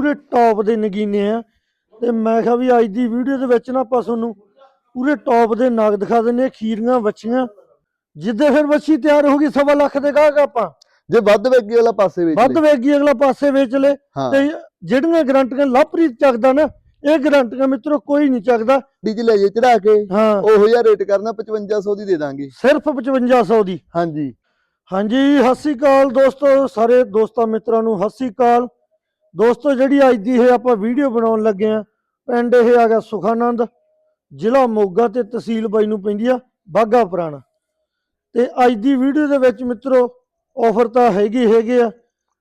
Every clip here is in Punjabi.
ਪੂਰੇ ਟੌਪ ਦੇ ਨਗੀਨੇ ਆ। ਤੇ ਮੈਂ ਕਿਹਾ ਵੀ ਅੱਜ ਦੀ ਵੀਡੀਓ ਦੇ ਵਿੱਚ ਨਾ ਆਪਾਂ ਤੁਹਾਨੂੰ ਪੂਰੇ ਟੌਪ ਦੇ ਨਗ ਦਿਖਾ ਦਿੰਨੇ ਆ ਖੀਰੀਆਂ ਵੱਛੀਆਂ। ਜਿੱਦੇ ਫਿਰ ਵੱਛੀ ਤਿਆਰ ਹੋ ਗਈ ਸਵਾ ਲੱਖ ਦੇ ਗਾਹਕ ਆਪਾਂ। ਜੇ ਵੱਧ ਵੇਗੀ ਵਾਲਾ ਪਾਸੇ ਵੇਚ ਵੱਧ। ਵੇਗੀ ਅਗਲਾ ਪਾਸੇ ਵੇਚ ਲੇ ਤੇ ਜਿਹੜੀਆਂ ਗਰੰਟੀਆਂ ਲਵਪ੍ਰੀਤ ਚੱਕਦਾ ਨਾ ਇਹ ਗਰੰਟੀਆਂ ਮਿੱਤਰੋ ਕੋਈ ਨਹੀਂ ਚੱਕਦਾ। ਡੀਜ ਲੈ ਜੇ ਚੜਾ ਕੇ ਹਾਂ। ਉਹੋ ਜਿਹਾ ਰੇਟ ਕਰਨਾ 5500 ਦੀ ਦੇ ਦਾਂਗੇ। ਸਿਰਫ 5500 ਦੀ। ਹਾਂਜੀ। ਹਾਂਜੀ ਸ੍ਰੀ ਅਕਾਲ ਦੋਸਤੋ ਸਾਰੇ ਦੋਸਤਾਂ ਮਿੱਤਰਾਂ ਨੂੰ ਸ੍ਰੀ ਅਕਾਲ। ਦੋਸਤੋ, ਜਿਹੜੀ ਅੱਜ ਦੀ ਇਹ ਆਪਾਂ ਵੀਡੀਓ ਬਣਾਉਣ ਲੱਗੇ ਆ ਪਿੰਡ ਇਹ ਆ ਗਿਆ ਸੁਖਾਨੰਦ, ਜ਼ਿਲ੍ਹਾ ਮੋਗਾ ਤੇ ਤਹਿਸੀਲ ਬਾਈ ਨੂੰ ਪੈਂਦੀ ਆ ਬਾਗਾ ਪੁਰਾਣਾ। ਤੇ ਅੱਜ ਦੀ ਵੀਡੀਓ ਦੇ ਵਿੱਚ ਮਿੱਤਰੋ ਆਫਰ ਤਾਂ ਹੈਗੀ ਹੈਗੇ ਆ,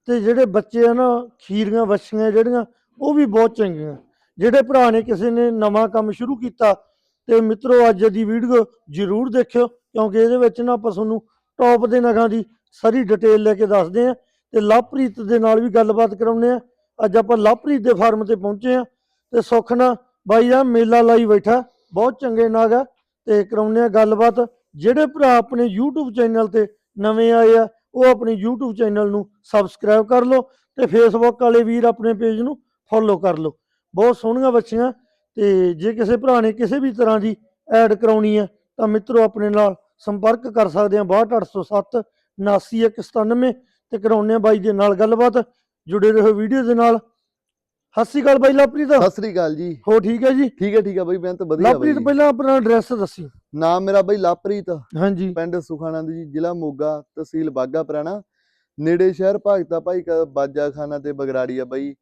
ਤੇ ਜਿਹੜੇ ਬੱਚੇ ਆ ਨਾ, ਖੀਰੀਆਂ, ਵੱਛੀਆਂ ਜਿਹੜੀਆਂ, ਉਹ ਵੀ ਬਹੁਤ ਚੰਗੀਆਂ। ਜਿਹੜੇ ਭਰਾ ਨੇ ਕਿਸੇ ਨੇ ਨਵਾਂ ਕੰਮ ਸ਼ੁਰੂ ਕੀਤਾ, ਤੇ ਮਿੱਤਰੋ, ਅੱਜ ਦੀ ਵੀਡੀਓ ਜ਼ਰੂਰ ਦੇਖਿਓ, ਕਿਉਂਕਿ ਇਹਦੇ ਵਿੱਚ ਨਾ ਆਪਾਂ ਤੁਹਾਨੂੰ ਟੌਪ ਦੇ ਨਗਾਂ ਦੀ ਸਾਰੀ ਡਿਟੇਲ ਲੈ ਕੇ ਦੱਸਦੇ ਆ ਤੇ ਲਵਪ੍ਰੀਤ ਦੇ ਨਾਲ ਵੀ ਗੱਲਬਾਤ ਕਰਾਉਂਦੇ ਆ ਅੱਜ ਆਪਾਂ ਲਵਪ੍ਰੀਤ ਦੇ ਫਾਰਮ ਤੇ ਪਹੁੰਚੇ ਆ ਤੇ ਸੁੱਖ ਨਾਲ ਬਾਈ ਆ ਮੇਲਾ ਲਾਈ ਬੈਠਾ, ਬਹੁਤ ਚੰਗੇ ਨਾਗ ਆ ਤੇ ਕਰਾਉਂਦੇ ਆ ਗੱਲਬਾਤ। ਜਿਹੜੇ ਭਰਾ ਆਪਣੇ YouTube ਚੈਨਲ ਤੇ ਨਵੇਂ ਆਏ ਆ, ਉਹ ਆਪਣੇ YouTube ਚੈਨਲ ਨੂੰ ਸਬਸਕ੍ਰਾਈਬ ਕਰ ਲਓ ਤੇ Facebook ਵਾਲੇ ਵੀਰ ਆਪਣੇ ਪੇਜ ਨੂੰ ਫੋਲੋ ਕਰ ਲਓ। ਬਹੁਤ ਸੋਹਣੀਆਂ ਬੱਚੀਆਂ ਤੇ ਜੇ ਕਿਸੇ ਭਰਾ ਨੇ ਕਿਸੇ ਵੀ ਤਰ੍ਹਾਂ ਦੀ ਐਡ ਕਰਾਉਣੀ ਹੈ ਤਾਂ ਮਿੱਤਰੋ ਆਪਣੇ ਨਾਲ ਸੰਪਰਕ ਕਰ ਸਕਦੇ ਆ 62807 79197 ਤੇ ਕਰਾਉਣੇ ਆ ਬਾਈ ਦੇ ਨਾਲ ਗੱਲਬਾਤ। ਜੁੜੇ ਰਹੋ ਵੀਡੀਓ ਦੇ ਨਾਲ। ਸਤਿ ਸ਼੍ਰੀ ਅਕਾਲ ਬਾਈ ਲਵਪ੍ਰੀਤ। ਸਤਿ ਸ੍ਰੀ ਅਕਾਲ ਜੀ। ਹੋ ਠੀਕ ਹੈ ਜੀ? ਠੀਕ ਹੈ ਠੀਕ ਹੈ ਬਈ ਬੇਨਤ ਵਧੀਆ ਬਈ। ਲਵਪ੍ਰੀਤ ਪਹਿਲਾਂ ਆਪਣਾ ਐਡਰੈਸ ਦੱਸੀ। ਨਾਮ ਮੇਰਾ ਬਈ ਲਵਪ੍ਰੀਤ। ਹਾਂਜੀ। ਪਿੰਡ ਸੁਖਾਨੰਦ ਜੀ ਜ਼ਿਲ੍ਹਾ ਮੋਗਾ ਤਹਿਸੀਲ ਬਾਗਾ ਪੁਰਾਣਾ। ਨੇੜੇ ਸ਼ਹਿਰ ਭਗਤਾ ਭਾਈ ਕਾ ਬਾਜਾ ਖਾਨਾ ਤੇ ਬਗਰਾੜੀ ਆ ਬਈ।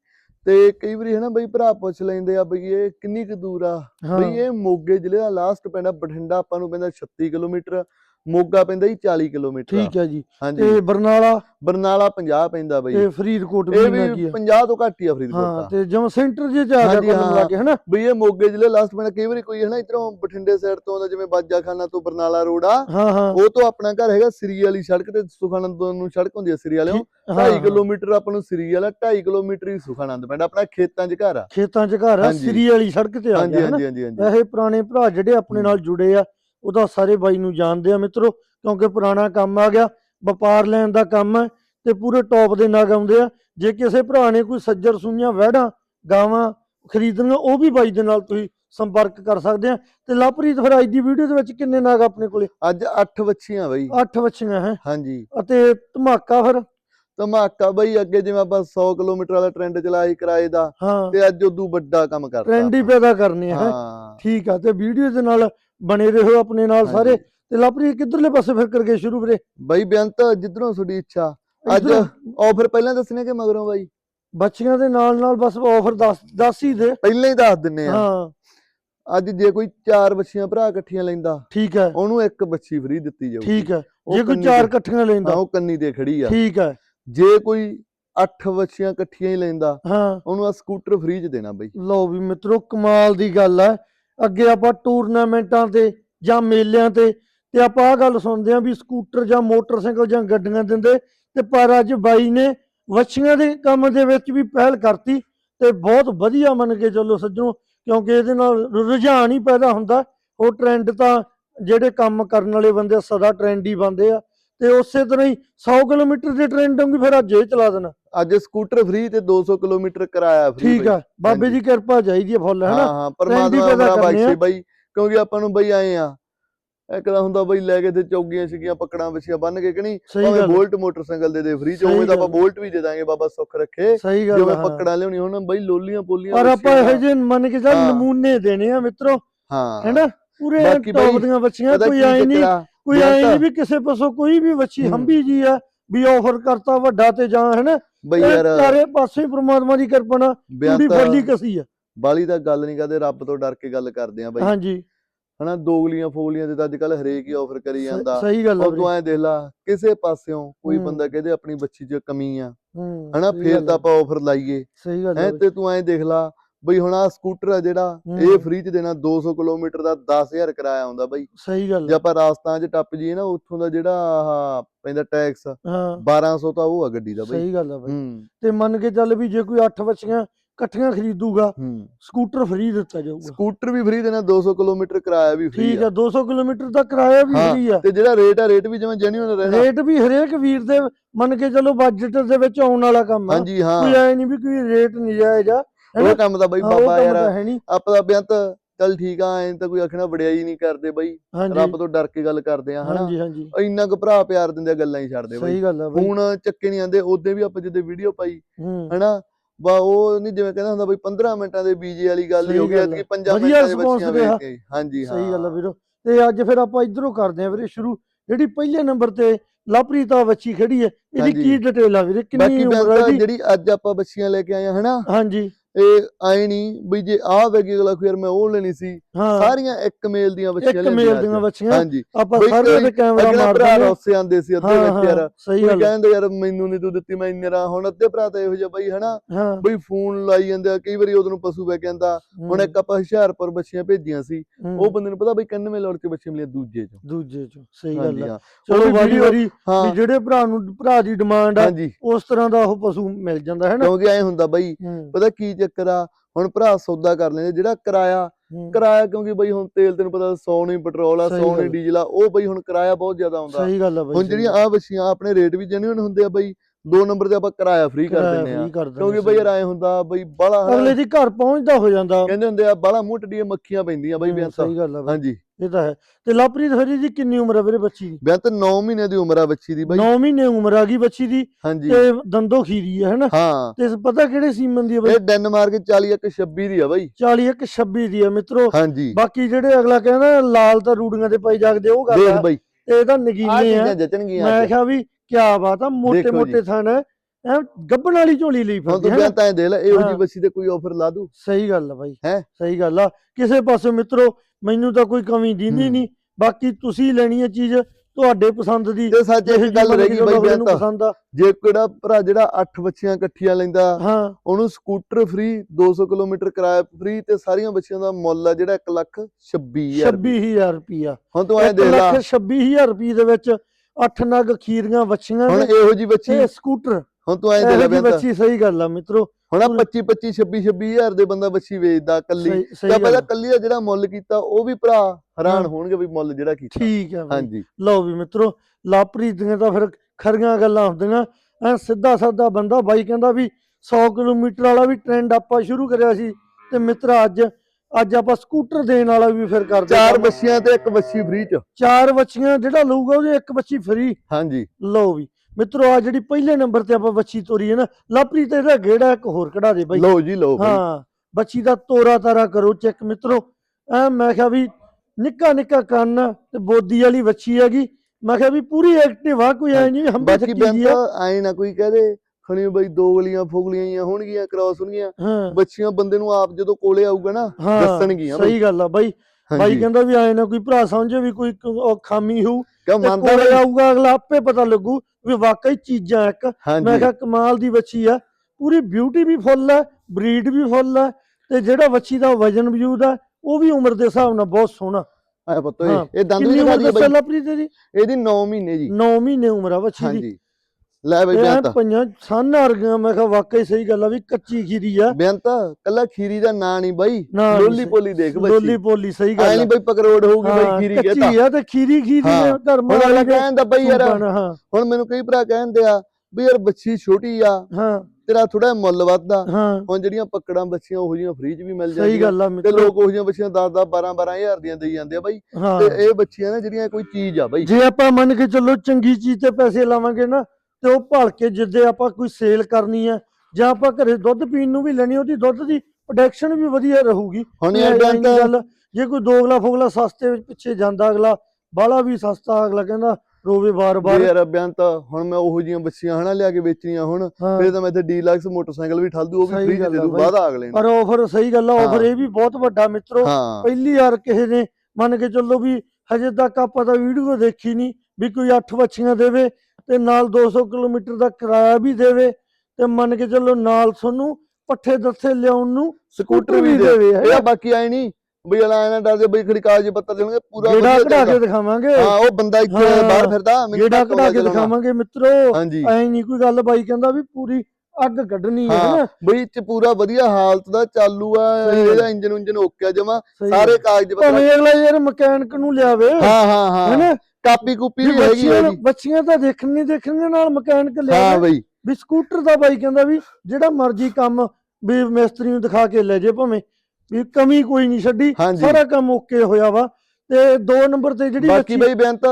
ਤੇ ਕਈ ਵਾਰੀ ਹੈ ਨਾ ਬਈ ਭਰਾ ਪੁੱਛ ਲੈਂਦੇ ਆ ਬਈ ਇਹ ਕਿੰਨੀ ਕੁ ਦੂਰ ਆ? ਹਾਂ। ਬਈ ਇਹ ਮੋਗੇ ਜ਼ਿਲ੍ਹੇ ਦਾ ਲਾਸਟ ਪਿੰਡ ਆ ਬਠਿੰਡਾ ਆਪਾਂ ਨੂੰ ਪੈਂਦਾ 36 ਕਿਲੋਮੀਟਰ। ਮੋਗਾ ਪੈਂਦਾ ਜੀ 40 ਕਿਲੋਮੀਟਰ ਠੀਕ ਹੈ ਜੀ। ਤੇ ਬਰਨਾਲਾ? ਬਰਨਾਲਾ 50 ਪੈਂਦਾ ਬਈ। ਤੇ ਫਰੀਦਕੋਟ ਵੀ ਇਹ ਨਾ ਕੀ ਹੈ 50 ਤੋਂ ਘੱਟ ਹੀ ਆ ਹਾਂ ਫਰੀਦਕੋਟ ਦਾ ਤੇ। ਜਿਵੇਂ ਸੈਂਟਰ ਜੇ ਗਿਆ ਹਾਂਜੀ, ਕੋਲ ਹਾਂ। ਕੇ ਹਨਾ? ਬਈ ਇਹ ਮੋਗੇ ਜ਼ਿਲ੍ਹੇ ਲਾਸਟ ਪਿੰਡ ਕਈ ਵਾਰੀ ਕੋਈ ਹੈ ਨਾ ਇਧਰੋਂ ਬਠਿੰਡੇ ਸਾਈਡ ਤੋਂ ਆਉਂਦਾ ਜਿਵੇਂ ਬਾਜਾ ਖਾਨਾ ਤੋਂ ਬਰਨਾਲਾ ਰੋਡ ਆ ਹਾਂ ਹਾਂ। ਉਹ ਤੋਂ ਆਪਣਾ ਘਰ ਹੈਗਾ ਸ੍ਰੀ ਵਾਲੀ ਸੜਕ ਤੇ ਸੁਖਾਨੰਦ ਨੂੰ ਸੜਕ ਹੁੰਦੀ ਹੈ ਸ੍ਰੀ ਵਾਲਿਓ ਹਾਂ, 2.5 ਕਿਲੋਮੀਟਰ ਆਪਾਂ ਨੂੰ ਸ੍ਰੀ ਵਾਲਾ 2.5 ਕਿਲੋਮੀਟਰ ਹੀ ਸੁਖਾਨੰਦ ਪਿੰਡ ਆਪਣਾ ਖੇਤਾਂ 'ਚ ਘਰ ਆ। ਖੇਤਾਂ 'ਚ ਘਰ ਆ। ਸ੍ਰੀ ਵਾਲੀ ਸੜਕ ਤੇ ਆ ਗਿਆ ਹਨਾ? ਵੈਸੇ ਪੁਰਾਣੇ ਭਰਾ ਜਿਹੜੇ ਆਪਣੇ ਹੂੰ। ਨਾਲ ਜੁੜੇ ਆ ਉਹਦਾ ਸਾਰੇ ਬਾਈ ਨੂੰ ਜਾਣਦੇ ਆ ਮਿੱਤਰੋ ਕਿਉਂਕਿ ਪੁਰਾਣਾ ਕੰਮ ਆ ਗਿਆ ਵਪਾਰ ਲੈਣ ਦਾ ਕੰਮ ਹੈ ਤੇ ਪੂਰੇ ਟੌਪ ਦੇ ਨਗ ਆਉਂਦੇ ਆ। ਜੇ ਕਿਸੇ ਭਰਾ ਨੇ ਕੋਈ ਸੱਜਰ ਸੂਈਆਂ ਵਹਿੜਾਂ ਗਾਵਾਂ ਖਰੀਦਣੀਆਂ ਉਹ ਵੀ ਬਾਈ ਦੇ ਨਾਲ ਤੁਸੀਂ ਸੰਪਰਕ ਕਰ ਸਕਦੇ ਆ। ਤੇ ਲਵਪ੍ਰੀਤ ਫਿਰ ਅੱਜ ਦੀ ਵੀਡੀਓ ਦੇ ਵਿੱਚ ਕਿੰਨੇ ਨਗ ਆਪਣੇ ਕੋਲੇ? ਅੱਜ 8 ਬੱਚੀਆਂ ਬਈ। 8 ਬੱਚੀਆਂ ਹੈ? ਹਾਂਜੀ। ਅਤੇ ਧਮਾਕਾ ਫਿਰ? ਧਮਾਕਾ ਬਈ ਅੱਗੇ ਜਿਵੇਂ ਆਪਾਂ 100 ਕਿਲੋਮੀਟਰ ਵਾਲਾ ਟ੍ਰੈਂਡ ਸੀ ਕਿਰਾਏ ਦਾ ਹਾਂ। ਤੇ ਅੱਜ ਉਦੋਂ ਵੱਡਾ ਕੰਮ ਕਰਤਾ ਟ੍ਰੈਂਡ ਹੀ ਪੈਦਾ ਕਰਨੇ। ਹਾਂ? ਠੀਕ ਆ ਤੇ ਵੀਡੀਓ ਦੇ ਨਾਲ ਬਣੇ ਰਹੋ ਆਪਣੇ ਨਾਲ ਸਾਰੇ। ਤੇ ਲਵਪ੍ਰੀਤ ਕਿੱਧਰਲੇ ਪਾਸੇ ਫਿਰ ਕਰਗੇ ਸ਼ੁਰੂ ਵੀਰੇ? ਬਈ ਬੇਅੰਤ ਜਿੱਧਰੋਂ ਤੁਹਾਡੀ ਇੱਛਾ। ਅੱਜ? ਆਫਰ ਪਹਿਲਾਂ ਦੱਸਣੇ ਕਿ ਮਗਰੋਂ ਬਾਈ? ਬੱਚੀਆਂ ਦੇ ਨਾਲ ਨਾਲ ਬਸ ਆਫਰ ਦੱਸ ਦੱਸ ਹੀ ਦੇ। ਪਹਿਲਾਂ ਹੀ ਦੱਸ ਦਿੰਨੇ ਆ। ਹਾਂ। ਅੱਜ ਜੇ ਕੋਈ ਚਾਰ ਬੱਚੀਆਂ ਭਰਾ ਇਕੱਠੀਆਂ ਲੈਂਦਾ ਠੀਕ ਹੈ। ਉਹਨੂੰ ਇੱਕ ਬੱਚੀ ਫ੍ਰੀ ਦਿੱਤੀ ਜਾਊਗੀ। ਠੀਕ ਹੈ। ਜੇ ਕੋਈ ਚਾਰ ਇਕੱਠੀਆਂ ਲੈਂਦਾ। ਉਹ ਕੰਨੀ ਤੇ ਖੜੀ ਆ। ਠੀਕ ਹੈ। ਜੇ ਕੋਈ 8 ਬੱਚੀਆਂ ਇਕੱਠੀਆਂ ਹੀ ਲੈਂਦਾ ਹਾਂ। ਉਹਨੂੰ ਆ ਸਕੂਟਰ ਫ੍ਰੀ ਚ ਦੇਣਾ ਬਈ। ਲਓ ਵੀ ਮਿੱਤਰੋ ਕਮਾਲ ਦੀ ਗੱਲ ਹੈ। ਅੱਗੇ ਆਪਾਂ ਟੂਰਨਾਮੈਂਟਾਂ ਤੇ ਜਾਂ ਮੇਲਿਆਂ ਤੇ ਤੇ ਆਪਾਂ ਆ ਗੱਲ ਸੁਣਦੇ ਆਂ ਵੀ ਸਕੂਟਰ ਜਾਂ ਮੋਟਰਸਾਈਕਲ ਜਾਂ ਗੱਡੀਆਂ ਦਿੰਦੇ ਤੇ ਪਰ ਅੱਜ ਬਾਈ ਨੇ ਵੱਛੀਆਂ ਦੇ ਕੰਮ ਦੇ ਵਿੱਚ ਵੀ ਪਹਿਲ ਕਰਤੀ ਤੇ ਬਹੁਤ ਵਧੀਆ ਮੰਨ ਕੇ ਚੱਲੋ ਸੱਜਣੋ, ਕਿਉਂਕਿ ਇਹਦੇ ਨਾਲ ਰੁਝਾਨ ਹੀ ਪੈਦਾ ਹੁੰਦਾ। ਉਹ ਟ੍ਰੈਂਡ ਤਾਂ ਜਿਹੜੇ ਕੰਮ ਕਰਨ ਵਾਲੇ ਬੰਦੇ ਸਦਾ ਟ੍ਰੈਂਡ ਹੀ ਬੰਦੇ ਆ। ਤੇ ਉਸੇ ਤਰ੍ਹਾਂ ਹੀ 100 ਕਿਲੋਮੀਟਰ ਦੇ ਟ੍ਰੈਂਡ ਨੂੰ ਵੀ ਫਿਰ ਅੱਜ ਇਹ ਚਲਾ ਦੇਣਾ ਅੱਜ ਸਕੂਟਰ ਫ੍ਰੀ ਤੇ 200 ਕਿਲੋਮੀਟਰ ਕਿਰਾਇਆ ਫ੍ਰੀ ਠੀਕ ਆ ਬਾਬੇ ਦੀ ਕਿਰਪਾ ਚਾਹੀਦੀ ਹੈ ਫੁੱਲ ਹਾਂ ਹੈਨਾ ਹਾਂ ਪੈਦਾ ਪਰਮਾਤਮਾ ਆ। ਬਖਸ਼ੇ ਬਈ ਕਿਉਂਕਿ ਆਪਾਂ ਨੂੰ ਬਈ ਆਏ ਆ ਇੱਕ ਤਾਂ ਹੁੰਦਾ ਬਈ ਲੈ ਕੇ ਤੇ ਚੌਗੀਆਂ ਸਿੱਗੀਆਂ ਪਕੜਾਂ ਵਿਛੀਆਂ ਬੰਨ ਕੇ ਕਿ ਨਹੀਂ ਭਾਵੇਂ ਬੋਲਟ ਮੋਟਰਸਾਈਕਲ ਦੇ ਦੇ ਫ੍ਰੀ ਚ ਤਾਂ ਆਪਾਂ। ਬੋਲਟ ਵੀ ਦੇ ਦਾਂਗੇ ਬਾਬਾ ਸੁੱਖ ਰੱਖੇ ਜਿਵੇਂ ਹਾਂ। ਪਕੜਾਂ ਲਿਆਉਣੀ ਹੁਣ ਬਈ ਲੋਲੀਆਂ ਪੋਲੀਆਂ ਪਰ ਆਪਾਂ ਇਹੋ ਜਿਹੇ ਮੰਨ ਕੇ ਚੱਲ ਹਾਂ। ਨਮੂਨੇ ਦੇਣੇ ਆ ਮਿੱਤਰੋ ਹਾਂ ਹੈਨਾ ਪੂਰੇ ਟੌਪ ਦੀਆਂ ਬੱਚੀਆਂ ਕੋਈ ਆਏ ਨਹੀਂ? ਕੋਈ ਤਾਂ- ਨਹੀਂ ਵੀ ਕਿਸੇ ਪਾਸੋਂ ਕੋਈ ਵੀ ਹੂੰ। ਹੰਬੀ ਜੀ ਆ ਵੀ ਆਫਰ ਕਰਤਾ ਵੱਡਾ ਤੇ ਜਾਂ ਹੈਨਾ? ਬਈ ਯਾਰ ਚਾਰੇ ਪਾਸੇ ਹੀ ਪ੍ਰਮਾਤਮਾ ਦੀ ਕਿਰਪਾ ਨਾਲ ਪੂਰੀ ਫੁੱਲੀ ਕਸੀ ਆ। ਬਾਲੀ ਤਾਂ ਗੱਲ ਨਹੀਂ ਕਰਦੇ ਰੱਬ ਤੋਂ ਡਰ ਕੇ ਗੱਲ ਕਰਦੇ ਆ ਬਈ। ਹਾਂਜੀ। ਹਨਾ ਦੋਗਲੀਆਂ ਫੋਗਲੀਆਂ ਤੇ ਤਾਂ ਅੱਜ ਕੱਲ ਹਰੇਕ ਹੀ ਆਫਰ ਕਰੀ ਜਾਂਦਾ। ਸਹੀ ਗੱਲ ਉਹ ਤੂੰ ਐ ਦੇਖ ਲਾ ਕਿਸੇ ਪਾਸਿਓਂ ਕੋਈ ਹੂੰ। ਬੰਦਾ ਕਹਦੇ ਆਪਣੀ ਬੱਚੀ 'ਚ ਕਮੀ ਆ। ਹੂੰ, ਹਨਾ ਫੇਰ ਤਾਂ ਆਪਾਂ ਆਫਰ ਲਾਈਏ। ਸਹੀ ਗੱਲ ਹੈ ਤੇ ਤੂੰ ਐ ਦੇਖ ਲਾ ਬਈ ਹੁਣ ਆ ਸਕੂਟਰ ਆ ਜਿਹੜਾ ਇਹ। ਫ੍ਰੀ 'ਚ ਦੇਣਾ 200 ਕਿਲੋਮੀਟਰ ਦਾ 10000 ਕਿਰਾਇਆ ਆਉਂਦਾ ਬਈ। ਸਹੀ ਗੱਲ ਜੇ ਆਪਾਂ ਰਾਜਸਥਾਨ 'ਚ ਟੱਪ ਜੀਏ ਨਾ ਉੱਥੋਂ ਦਾ ਜਿਹੜਾ ਆਹ ਪੈਂਦਾ ਟੈਕਸ ਹਾਂ। 1200 ਤਾਂ ਉਹ ਆ ਗੱਡੀ ਦਾ ਬਈ। ਸਹੀ ਗੱਲ ਆ ਬਾਈ। ਤੇ ਮੰਨ ਕੇ ਚੱਲ ਵੀ ਜੇ ਕੋਈ 8 ਬੱਚੀਆਂ ਇਕੱਠੀਆਂ ਖਰੀਦੂਗਾ ਸਕੂਟਰ ਫ੍ਰੀ ਦਿੱਤਾ ਜਾਊਗਾ। ਸਕੂਟਰ ਵੀ ਫ੍ਰੀ ਦੇਣਾ 200 ਕਿਲੋਮੀਟਰ ਕਿਰਾਇਆ ਵੀ ਫ੍ਰੀ ਠੀਕ ਆ 200 ਕਿਲੋਮੀਟਰ ਦਾ ਕਿਰਾਇਆ ਵੀ ਫ੍ਰੀ ਆ। ਤੇ ਜਿਹੜਾ ਰੇਟ ਆ ਰੇਟ ਵੀ ਜਿਵੇਂ ਜੈਨੂਇਨ ਰਹਿਣਾ। ਰੇਟ ਵੀ ਹਰੇਕ ਵੀਰ ਦੇ ਮੰਨ ਕੇ ਚੱਲੋ ਬਜਟ ਦੇ ਵਿੱਚ ਆਉਣ ਵਾਲਾ ਕੰਮ ਆ। ਹਾਂਜੀ ਹਾਂ। ਕੋਈ ਐ ਨਹੀਂ ਵੀ ਕੋਈ ਰੇਟ ਨਜਾਇਜ਼ ਆ? ਉਹ ਕੰਮ ਤਾਂ ਬਾਈ ਹਾਂ, ਬਾਬਾ ਯਾਰ ਤਾਂ ਹੈ ਨਹੀਂ ਆਪਾਂ ਦਾ ਬੇਅੰਤ ਚੱਲ ਠੀਕ ਆ ਐਂ ਤਾਂ ਕੋਈ ਆਖਣਾ ਵਡਿਆਈ ਨਹੀਂ ਕਰਦੇ ਬਾਈ। ਰੱਬ ਤੋਂ ਡਰ ਕੇ ਗੱਲ ਕਰਦੇ ਆ ਹਨਾ? ਇੰਨਾ ਕੁ ਭਰਾ ਪਿਆਰ ਦਿੰਦੇ ਗੱਲਾਂ ਹੀ ਛੱਡਦੇ ਬਾਈ। ਹੁਣ ਚੱਕੇ ਨਹੀਂ ਆਂਦੇ ਉਹਦੇ ਵੀ ਆਪਾਂ ਜਦੋਂ ਵੀਡੀਓ ਪਾਈ ਹੂੰ। ਹਨਾ? ਬਾ ਉਹ ਨਹੀਂ ਜਿਵੇਂ ਕਹਿੰਦਾ ਹੁੰਦਾ ਬਈ 15 ਮਿੰਟਾਂ ਦੇ ਬੀਜੇ ਵਾਲੀ ਗੱਲ ਹੀ ਹੋ ਗਈ ਕਿ ਆ। 5 ਵਧੀਆ ਮਿੰਟਾਂ ਦੇ ਬੱਚੀਆਂ। ਵੇਖ ਹਾਂਜੀ ਹਾਂ। ਸਹੀ ਗੱਲ ਆ ਵੀਰੋ। ਤੇ ਅੱਜ ਫਿਰ ਆਪਾਂ ਇਧਰੋਂ ਕਰਦੇ ਆ ਵੀਰੇ ਸ਼ੁਰੂ। ਜਿਹੜੀ ਪਹਿਲੇ ਨੰਬਰ ਤੇ ਲਵਪ੍ਰੀਤਾ ਬੱਚੀ ਖੜੀ ਹੈ ਇਹਦੀ। ਕੀ ਡਿਟੇਲ ਆ ਵੀਰੇ? ਕਿੰਨੀ ਉਮਰ ਇਹਦੀ ਜਿਹੜੀ ਅੱਜ ਆਪਾਂ ਬੱਚੀਆਂ ਲੈ ਕੇ ਆਏ ਆ ਹਨਾ? ਹਾਂਜੀ। ਇਹ ਆਏ ਨਹੀਂ ਬਈ ਜੇ ਆ ਵੇਗੀ ਅਗਲਾ ਫਿਰ ਮੈਂ ਉਹ ਲੈਣੀ ਸੀ। ਸਾਰੀਆਂ ਇੱਕ ਮੇਲ ਦੀਆਂ ਬੱਚੀਆਂ ਇੱਕ ਮੇਲ। ਦੀਆਂ ਬੱਚੀਆਂ ਹਾਂਜੀ। ਆਪਾਂ ਸਾਰੇ ਤੇ ਕੈਮਰਾ ਅਗਲਾ ਮਾਰ ਭਰਾ ਦਿੰਦੇ ਰੋਸੇ ਆਂਦੇ ਸੀ ਅੱਧੇ ਵਿੱਚ ਯਾਰ ਹਾਂ ਸਹੀ ਕੋਈ ਗੱਲ ਆ। ਕਹਿੰਦੇ ਯਾਰ ਮੈਨੂੰ ਨਹੀਂ ਤੂੰ ਦਿੱਤੀ ਮੈਂ ਇੰਨਰਾ ਹੁਣ ਅੱਧੇ ਭਰਾ ਤਾਂ ਇਹੋ ਜਿਹਾ ਬਈ ਹਨਾ? ਬਈ ਫੋਨ ਲਾਈ ਜਾਂਦੇ ਆ ਕਈ ਵਾਰੀ ਉਹਦੋਂ ਨੂੰ ਪਸ਼ੂ ਵੇ ਕਹਿੰਦਾ ਹੁਣ ਇੱਕ ਆਪਾਂ ਹੁਸ਼ਿਆਰਪੁਰ ਬੱਚੀਆਂ ਭੇਜੀਆਂ ਸੀ। ਉਹ ਬੰਦੇ ਨੂੰ ਪਤਾ ਬਈ 91 ਲੋੜ ਚ ਬੱਚੀਆਂ ਮਿਲੀਆਂ ਦੂਜੇ ਚ। ਦੂਜੇ ਚ ਸਹੀ ਗੱਲ ਆ। ਚਲੋ ਵੀ ਵਾਰੀ ਵਾਰੀ ਵੀ ਜਿਹੜੇ ਭਰਾ ਨੂੰ ਭਰਾ ਦੀ ਡਿਮਾਂਡ ਆ ਉਸ ਤਰ੍ਹਾਂ ਦਾ ਉਹ ਪਸ਼ੂ ਮਿਲ ਜਾਂਦਾ ਹੈ ਨਾ? ਕਿਉਂਕਿ ਐ ਹੁੰਦਾ ਬਈ ਪਤਾ ਕੀ ਚੱਕਰ ਆ ਹੁਣ ਭਰਾ ਸੌਦਾ ਕਰ ਲੈਂਦੇ ਜਿਹੜਾ ਕਿਰਾਇਆ ਕਿਰਾਇਆ ਕਿਉਂਕਿ ਬਈ ਹੁਣ ਤੇਲ ਤੈਨੂੰ ਪਤਾ 100 ਨਹੀਂ ਪੈਟਰੋਲ ਆ ਸਹੀ 100 ਨਹੀਂ। ਡੀਜ਼ਲ ਆ ਉਹ ਬਈ ਹੁਣ ਕਿਰਾਇਆ ਬਹੁਤ ਜ਼ਿਆਦਾ ਆਉਂਦਾ ਹੁਣ ਜਿਹੜੀਆਂ। ਆ ਬੱਚੀਆਂ ਆਪਣੇ ਰੇਟ ਵੀ ਜੈਨੂਇਨ ਹੁੰਦੇ ਆ ਬਈ ਦੋ ਨੰਬਰ ਤੇ ਆਪਾਂ ਕਿਰਾਇਆ ਫ੍ਰੀ ਕਰ ਕਿਰਾਇਆ ਦਿੰਦੇ ਆ। free ਕਰ ਦਿੰਦੇ ਕਿਉਂਕਿ ਬਈ ਯਾਰ। ਐ ਹੁੰਦਾ ਬਈ ਬਾਲਾ ਅਗਲੇ ਦੀ ਘਰ ਪਹੁੰਚਦਾ ਹੋ ਜਾਂਦਾ। ਕਹਿੰਦੇ ਹੁੰਦੇ ਆ ਬਾਲਾ ਮੂੰਹ ਟੱਡੀਆਂ ਮੱਖੀਆਂ ਪੈਂਦੀਆਂ ਬਈ ਹੂੰ, ਬਿਆੰਤ ਸਹੀ ਗੱਲ ਆ ਬਾਈ। ਹਾਂਜੀ। ਇਹ ਤਾਂ ਹੈ। ਤੇ ਲਵਪ੍ਰੀਤ ਫਿਰ ਦੀ ਕਿੰਨੀ ਉਮਰ ਆ ਵੀਰੇ ਬੱਚੀ ਦੀ? ਬਿਆੰਤ 9 ਮਹੀਨੇ ਦੀ ਉਮਰ ਆ ਬੱਚੀ ਦੀ ਬਈ। 9 ਮਹੀਨੇ ਉਮਰ ਆ ਗਈ ਬੱਚੀ ਦੀ। ਹਾਂਜੀ। ਤੇ ਦੰਦੋ ਖੀਰੀ ਹੈ ਹੈਨਾ? ਹਾਂ। ਤੇ ਪਤਾ ਕਿਹੜੇ ਸੀਮਨ ਦੀ ਆ ਬਾਈ? ਇਹ ਡੈਨਮਾਰਕ 40 ਇੱਕ 26 ਦੀ ਆ ਬਈ। 40 ਇੱਕ 26 ਦੀ ਆ ਮਿੱਤਰੋ। ਹਾਂਜੀ। ਬਾਕੀ ਜਿਹੜੇ ਅਗਲਾ ਕਹਿੰਦਾ ਲਾਲ ਤਾਂ ਰੂੜੀਆਂ ਤੇ ਪਾਈ ਜਾਗਦੇ ਉਹ ਗੱਲ ਦੇਖ ਆ। ਬਈ। ਤੇ ਇਹਦਾ ਆ ਨਗੀਨੇ ਆ। ਚੀਜ਼ਾਂ ਜਚਣਗੀਆਂ ਮੈਂ ਅੱਜ। ਕਿਹਾ ਵੀ ਕਿਆ ਬਾਤ ਆ ਮੋਟੇ ਦੇਖੋ ਮੋਟੇ ਥਣ ਐ ਗੱਬਣ ਵਾਲੀ ਝੋਲੀ ਲਈ ਹੁਣ ਫਿਰਦੀ ਤੂੰ ਹੈ ਐ ਦੇ ਲੈ ਇਹੋ ਹਾਂ। ਜੀ ਬੱਚੀ ਤੇ ਕੋਈ ਆਫਰ ਲਾ ਦੂ? ਸਹੀ ਗੱਲ ਆ ਬਾਈ ਹੈਂ? ਸਹੀ ਗੱਲ ਆ। ਕਿਸੇ ਪਾਸੇ ਮਿੱਤਰੋ ਮੈਨੂੰ ਤਾਂ ਕੋਈ ਕਮੀ ਦਿੰਦੀ ਹੂੰ। ਨਹੀਂ ਬਾਕੀ ਤੁਸੀਂ ਲੈਣੀ ਹੈ ਚੀਜ਼ ਤੁਹਾਡੇ ਪਸੰਦ ਦੀ। ਤੇ ਸੱਚ ਜਿਹੀ ਗੱਲ ਮੰਨ ਰਹਿ ਗਈ ਬਈ ਪਸੰਦ ਆ। ਜੇ ਕਿਹੜਾ ਭਰਾ ਜਿਹੜਾ 8 ਬੱਚੀਆਂ ਇਕੱਠੀਆਂ ਲੈਂਦਾ ਹਾਂ। ਉਹਨੂੰ ਸਕੂਟਰ ਫ੍ਰੀ 200 ਕਿਲੋਮੀਟਰ ਕਿਰਾਇਆ ਫ੍ਰੀ ਤੇ ਸਾਰੀਆਂ ਬੱਚੀਆਂ ਦਾ ਮੁੱਲ ਆ ਜਿਹੜਾ 1 ਲੱਖ 26000 ਰੁਪਏ। 26000 ਰੁਪਿਆ ਹੁਣ ਤੂੰ ਐ 1 ਦੇਖ ਲਾ। ਲੱਖ 26000 ਰੁਪਏ ਦੇ ਵਿੱਚ 8 ਨਗ ਖੀਰੀਆਂ ਵੱਛੀਆਂ ਹੁਣ ਇਹੋ ਜੀ ਬੱਚੀ ਇਹ ਸਕੂਟਰ। ਹੁਣ ਤੂੰ ਐ ਇਹੋ ਲੈ ਜਿਹੀ ਬਿਆੰਤ ਬੱਚੀ ਸਹੀ ਗੱਲ ਆ ਮਿੱਤਰੋ। ਹੁਣ ਪੂਰੀ- 25 25 26 26000 ਦੇ ਬੰਦਾ ਬੱਚੀ ਵੇਚਦਾ ਕੱਲੀ ਸਹੀ ਤੇ ਸਹੀ ਆਪਾਂ ਗੱਲ ਤਾਂ ਕੱਲੀ ਦਾ ਜਿਹੜਾ ਮੁੱਲ ਕੀਤਾ ਉਹ ਵੀ ਭਰਾ ਹੈਰਾਨ ਹਾਂ। ਹੋਣਗੇ ਵੀ ਮੁੱਲ ਜਿਹੜਾ ਕੀਤਾ। ਠੀਕ ਆ ਬਾਈ। ਹਾਂਜੀ। ਲਓ ਵੀ ਮਿੱਤਰੋ ਲਾਪਰੀ ਦੀਆਂ ਤਾਂ ਫਿਰ ਖਰੀਆਂ ਗੱਲਾਂ ਹੁੰਦੀਆਂ। ਐ ਸਿੱਧਾ ਸਾਦਾ ਬੰਦਾ ਬਾਈ ਕਹਿੰਦਾ ਵੀ 100 ਕਿਲੋਮੀਟਰ ਵਾਲਾ ਵੀ ਟ੍ਰੈਂਡ ਆਪਾਂ ਸ਼ੁਰੂ ਕਰਿਆ ਸੀ ਤੇ ਮਿੱਤਰਾ ਅੱਜ ਅੱਜ ਆਪਾਂ ਸਕੂਟਰ ਦੇਣ ਵਾਲਾ ਵੀ ਫਿਰ ਕਰਦੇ ਚਾਰ। ਬੱਚੀਆਂ ਤੇ ਇੱਕ ਬੱਚੀ ਫ੍ਰੀ ਚ। ਚਾਰ ਬੱਚੀਆਂ ਜਿਹੜਾ ਲਊਗਾ ਉਹਦੇ ਇੱਕ ਬੱਚੀ ਫਰੀ ਹਾਂਜੀ। ਲਓ ਵੀ ਮਿੱਤਰੋ ਆ ਜਿਹੜੀ ਪਹਿਲੇ ਨੰਬਰ ਤੇ ਆਪਾਂ ਬੱਚੀ ਤੋਰੀ ਹੈ ਨਾ ਲਾਪਰੀ ਤੇ ਇਹਦਾ ਗੇੜਾ ਇੱਕ ਹੋਰ ਕਢਾ ਦੇ ਬਾਈ। ਲਓ ਜੀ ਲਓ ਹਾਂ ਬੱਚੀ ਦਾ ਤੋਰਾ ਤਾਰਾ ਕਰੋ ਚੈੱਕ ਮਿੱਤਰੋ। ਐ ਮੈਂ ਕਿਹਾ ਵੀ ਨਿੱਕਾ ਨਿੱਕਾ ਕੰਨ ਤੇ ਬੋਦੀ ਵਾਲੀ ਬੱਚੀ ਹੈਗੀ। ਮੈਂ ਕਿਹਾ ਵੀ ਪੂਰੀ ਐਕਟਿਵ ਆ ਕੋਈ ਐ ਨਹੀਂ ਹੰਬੇ ਬਾਕੀ ਬੰਦ ਜੀ ਐ ਨਾ ਕੋਈ ਕਹਦੇ ਖਣੀ ਬਈ ਦੋ ਗਲੀਆਂ ਫੁਗਲੀਆਂ ਹੀ ਹੋਣਗੀਆਂ ਕ੍ਰਾਸ ਹੋਣਗੀਆਂ। ਹਾਂ। ਬੱਚੀਆਂ ਬੰਦੇ ਨੂੰ ਆਪ ਜਦੋਂ ਕੋਲੇ ਆਊਗਾ ਨਾ ਹਾਂ ਦੱਸਣਗੀਆਂ ਬਈ। ਸਹੀ ਗੱਲ ਆ ਬਾਈ। ਬਾਈ ਕਹਿੰਦਾ ਵੀ ਐ ਨਾ ਕੋਈ ਭਰਾ ਸਮਝੇ ਵੀ ਕੋਈ ਕ- ਉਹ ਖਾਮੀ ਹੋਊ ਕਿਉਂ ਤੇ ਮੰਨਦਾ ਕੋਲੇ? ਆਊਗਾ ਅਗਲਾ ਆਪੇ ਪਤਾ ਲੱਗੂ ਵੀ ਵਾਕਈ ਚੀਜ਼ਾਂ ਇੱਕ। ਮੈਂ ਹਾਂਜੀ ਕਿਹਾ ਕਮਾਲ ਦੀ ਬੱਚੀ ਆ। ਪੂਰੀ ਬਿਊਟੀ ਵੀ ਫੁੱਲ ਹੈ ਬਰੀਡ ਵੀ ਫੁੱਲ ਹੈ ਤੇ ਜਿਹੜਾ ਬੱਚੀ ਦਾ ਵਜਨ ਵਜੂਦ ਆ ਉਹ ਵੀ ਉਮਰ ਦੇ ਹਿਸਾਬ ਨਾਲ ਬਹੁਤ ਸੋਹਣਾ। ਐ ਪੁੱਤ ਹਾਂ। ਇਹ ਦੰਦ ਵੀ ਕਿੰਨੀ ਦਿਖਾ ਉਮਰ ਦਈਏ ਦੱਸਿਆ ਬਈ। ਇਹਦੀ 9 ਮਹੀਨੇ ਜੀ। 9 ਮਹੀਨੇ ਉਮਰ ਆ ਬੱਚੀ ਦੀ। ਹਾਂਜੀ। ਲੈ ਬਈ ਤੇ ਐਂ ਬਿਆੰਤ ਪੰਜਾਂ ਸੰਨ ਵਰਗੀਆਂ ਮੈਂ ਕਿਹਾ ਵਾਕਈ ਸਹੀ ਗੱਲ ਆ ਵੀ ਕੱਚੀ ਖੀਰੀ ਆ। ਬਿਆੰਤ ਕੱਲਾ ਖੀਰੀ ਦਾ ਨਾਂ ਨਹੀਂ ਬਈ। ਲੋਲੀ ਪੋਲੀ ਦੇਖ ਬੱਚੀ। ਲੋਲੀ ਪੋਲੀ ਸਹੀ ਐ ਗੱਲ ਨਹੀਂ ਆ ਬਈ ਪਕਰੋੜ ਹੋਊਗੀ ਬਈ ਖੀਰੀ ਕੱਚੀ ਕਹਤਾ ਆ ਤੇ ਖੀਰੀ ਖੀਰੀ ਨੇ। ਧਰਮ ਹੁਣ ਅਗਲਾ ਕਹਿੰਦਾ ਬਈ ਯਾਰ ਹੁਣ ਮੈਨੂੰ ਕਈ ਭਰਾ ਕਹਿੰਦੇ ਆ ਵੀ ਯਾਰ ਬੱਚੀ ਛੋਟੀ ਆ ਹਾਂ। ਤੇਰਾ ਥੋੜਾ ਮੁੱਲ ਵੱਧਦਾ। ਹਾਂ। ਹੁਣ ਜਿਹੜੀਆਂ ਪੱਕੜਾਂ ਬੱਚੀਆਂ ਉਹੋ ਜਿਹੀਆਂ ਫ੍ਰੀ ਚ ਵੀ ਮਿਲ ਜਾਂਦੀਆਂ। ਗੱਲ ਆ ਤੇ ਲੋਕ ਉਹੋ ਜਿਹੀਆਂ ਬੱਚੀਆਂ 10 10 12 12000 ਦੀਆਂ ਦੇਈ ਜਾਂਦੇ ਆ ਬਈ। ਤੇ ਇਹ ਬੱਚੀਆਂ ਨੇ ਜਿਹੜੀਆਂ ਕੋਈ ਚੀਜ਼ ਆ ਬਈ। ਜੇ ਆਪਾਂ ਮੰਨ ਕੇ ਚੱਲੋ ਚੰਗੀ ਚੀਜ਼ ਤੇ ਪੈਸੇ ਲਾਵਾਂਗੇ ਨਾ ਤੇ ਉਹ ਭਲ ਕੇ ਜਿੱਦੇ ਆਪਾਂ ਕੋਈ ਸੇਲ ਕਰਨੀ ਆ ਜਾਂ ਆਪਾਂ ਘਰੇ ਦੁੱਧ ਪੀਣ ਨੂੰ ਵੀ ਲੈਣੀ ਉਹਦੀ ਦੁੱਧ ਦੀ ਪ੍ਰੋਡਕਸ਼ਨ ਵੀ ਵਧੀਆ ਰਹੂਗੀ। ਹੁਣ ਇਹ ਇਹ ਐਂ ਨੀ ਬੈਂਕ ਗੱਲ ਜੇ ਕੋਈ ਦੋਗਲਾ ਫੋਗਲਾ ਸਸਤੇ ਵਿੱਚ ਪਿੱਛੇ ਜਾਂਦਾ ਅਗਲਾ ਬਾਹਲਾ ਵੀ ਸਸਤਾ ਅਗਲਾ ਕਹਿੰਦਾ ਰੋਵੇ ਬਾਰ-ਬਾਰ। ਯਾਰ ਬੇਅੰਤ ਹੁਣ ਮੈਂ ਉਹੋ ਜਿਹੀਆਂ ਬੱਚੀਆਂ ਹਨਾ ਲਿਆ ਕੇ ਵੇਚਣੀਆਂ ਹੁਣ ਹਾਂ। ਫਿਰ ਤਾਂ ਮੈਂ ਇੱਥੇ ਡੀਲਕਸ ਮੋਟਰਸਾਈਕਲ ਵੀ ਠੱਲ ਦੂ ਉਹ ਵੀ ਫ੍ਰੀ ਦੇ ਦੂ। ਬਾਅਦ ਅਗਲੇ ਪਰ ਆਫਰ ਸਹੀ ਗੱਲ ਆ ਆਫਰ ਹਾਂ। ਇਹ ਵੀ ਬਹੁਤ ਵੱਡਾ ਮਿੱਤਰੋ ਹਾਂ। ਪਹਿਲੀ ਵਾਰ ਕਿਸੇ ਨੇ ਮੰਨ ਕੇ ਚੱਲੋ ਵੀ ਹਜੇ ਤੱਕ ਆਪਾਂ ਤਾਂ ਵੀਡੀਓ ਦੇਖੀ ਨਹੀਂ ਵੀ ਕੋਈ 8 ਬੱਚੀਆਂ ਦੇਵੇ ਤੇ ਨਾਲ 200 ਕਿਲੋਮੀਟਰ ਦਾ ਕਿਰਾਇਆ ਵੀ ਦੇਵੇ ਤੇ ਮੰਨ ਕੇ ਚੱਲੋ ਨਾਲ ਤੁਹਾਨੂੰ ਪੱਠੇ ਦੱਥੇ ਲਿਆਉਣ ਨੂੰ ਸਕੂਟਰ ਵੀ ਦੇਵੇ ਇਹ ਬਾਕੀ ਆਏ ਨਹੀਂ ਬਈ ਅਲਾ ਇਹਨਾਂ ਡਰ ਦੇ ਬਈ ਖੜੀ ਕਾਗਜ਼ ਪੱਤਰ ਦੇਣਗੇ ਪੂਰਾ ਵਧੀਆ ਕਢਾ ਕੇ। ਦਿਖਾਵਾਂਗੇ ਹਾਂ ਉਹ ਬੰਦਾ ਇੱਥੇ। ਬਾਹਰ ਫਿਰਦਾ ਪਤਾ ਕਢਾ ਕੇ। ਦਿਖਾਵਾਂਗੇ ਮਿੱਤਰੋ ਐ ਨਹੀਂ ਕੋਈ ਗੱਲ ਬਾਈ ਕਹਿੰਦਾ ਵੀ ਪੂਰੀ ਅੱਗ ਕੱਢਣੀ ਹੈ ਨਾ ਬਈ ਚ ਪੂਰਾ ਵਧੀਆ ਹਾਲਤ ਦਾ ਚਾਲੂ ਆ। ਇਹਦਾ ਇੰਜਨ ਉਂਜਨ ਓਕੇ ਜਮਾ ਸਾਰੇ। ਕਾਗਜ਼ ਪੱਤਰ ਭਾਵੇਂ ਅਗਲਾ ਯਾਰ ਮਕੈਨਿਕ ਨੂੰ ਲਿਆਵੇ ਹਾਂ ਹਾਂ ਹਾਂ ਹੈਨਾ ਕਾਪੀ ਕੂਪੀ ਵੀ ਹੈਗੀ ਹੈਗੀ। ਬੱਚੀਆਂ ਤਾਂ ਦੇਖਣ ਨਹੀਂ ਦੇਖਣਗੇ ਨਾਲ ਮਕੈਨਿਕ ਹਾਂ ਲਿਆਵੇ ਬਈ। ਵੀ ਸਕੂਟਰ ਦਾ ਬਾਈ ਕਹਿੰਦਾ ਵੀ ਜਿਹੜਾ ਮਰਜ਼ੀ ਕੰਮ ਵੀ ਮਿਸਤਰੀ ਨੂੰ ਦਿਖਾ ਕੇ ਲੈ ਜੇ ਭਾਵੇਂ। ਵੀ ਕਮੀ ਕੋਈ ਨਹੀਂ ਛੱਡੀ। ਸਾਰਾ ਕੰਮ ਓਕੇ ਹੋਇਆ ਵਾ। ਤੇ ਦੋ ਨੰਬਰ ਤੇ ਜਿਹੜੀ ਬਾਕੀ ਬਈ ਬੇਨਤ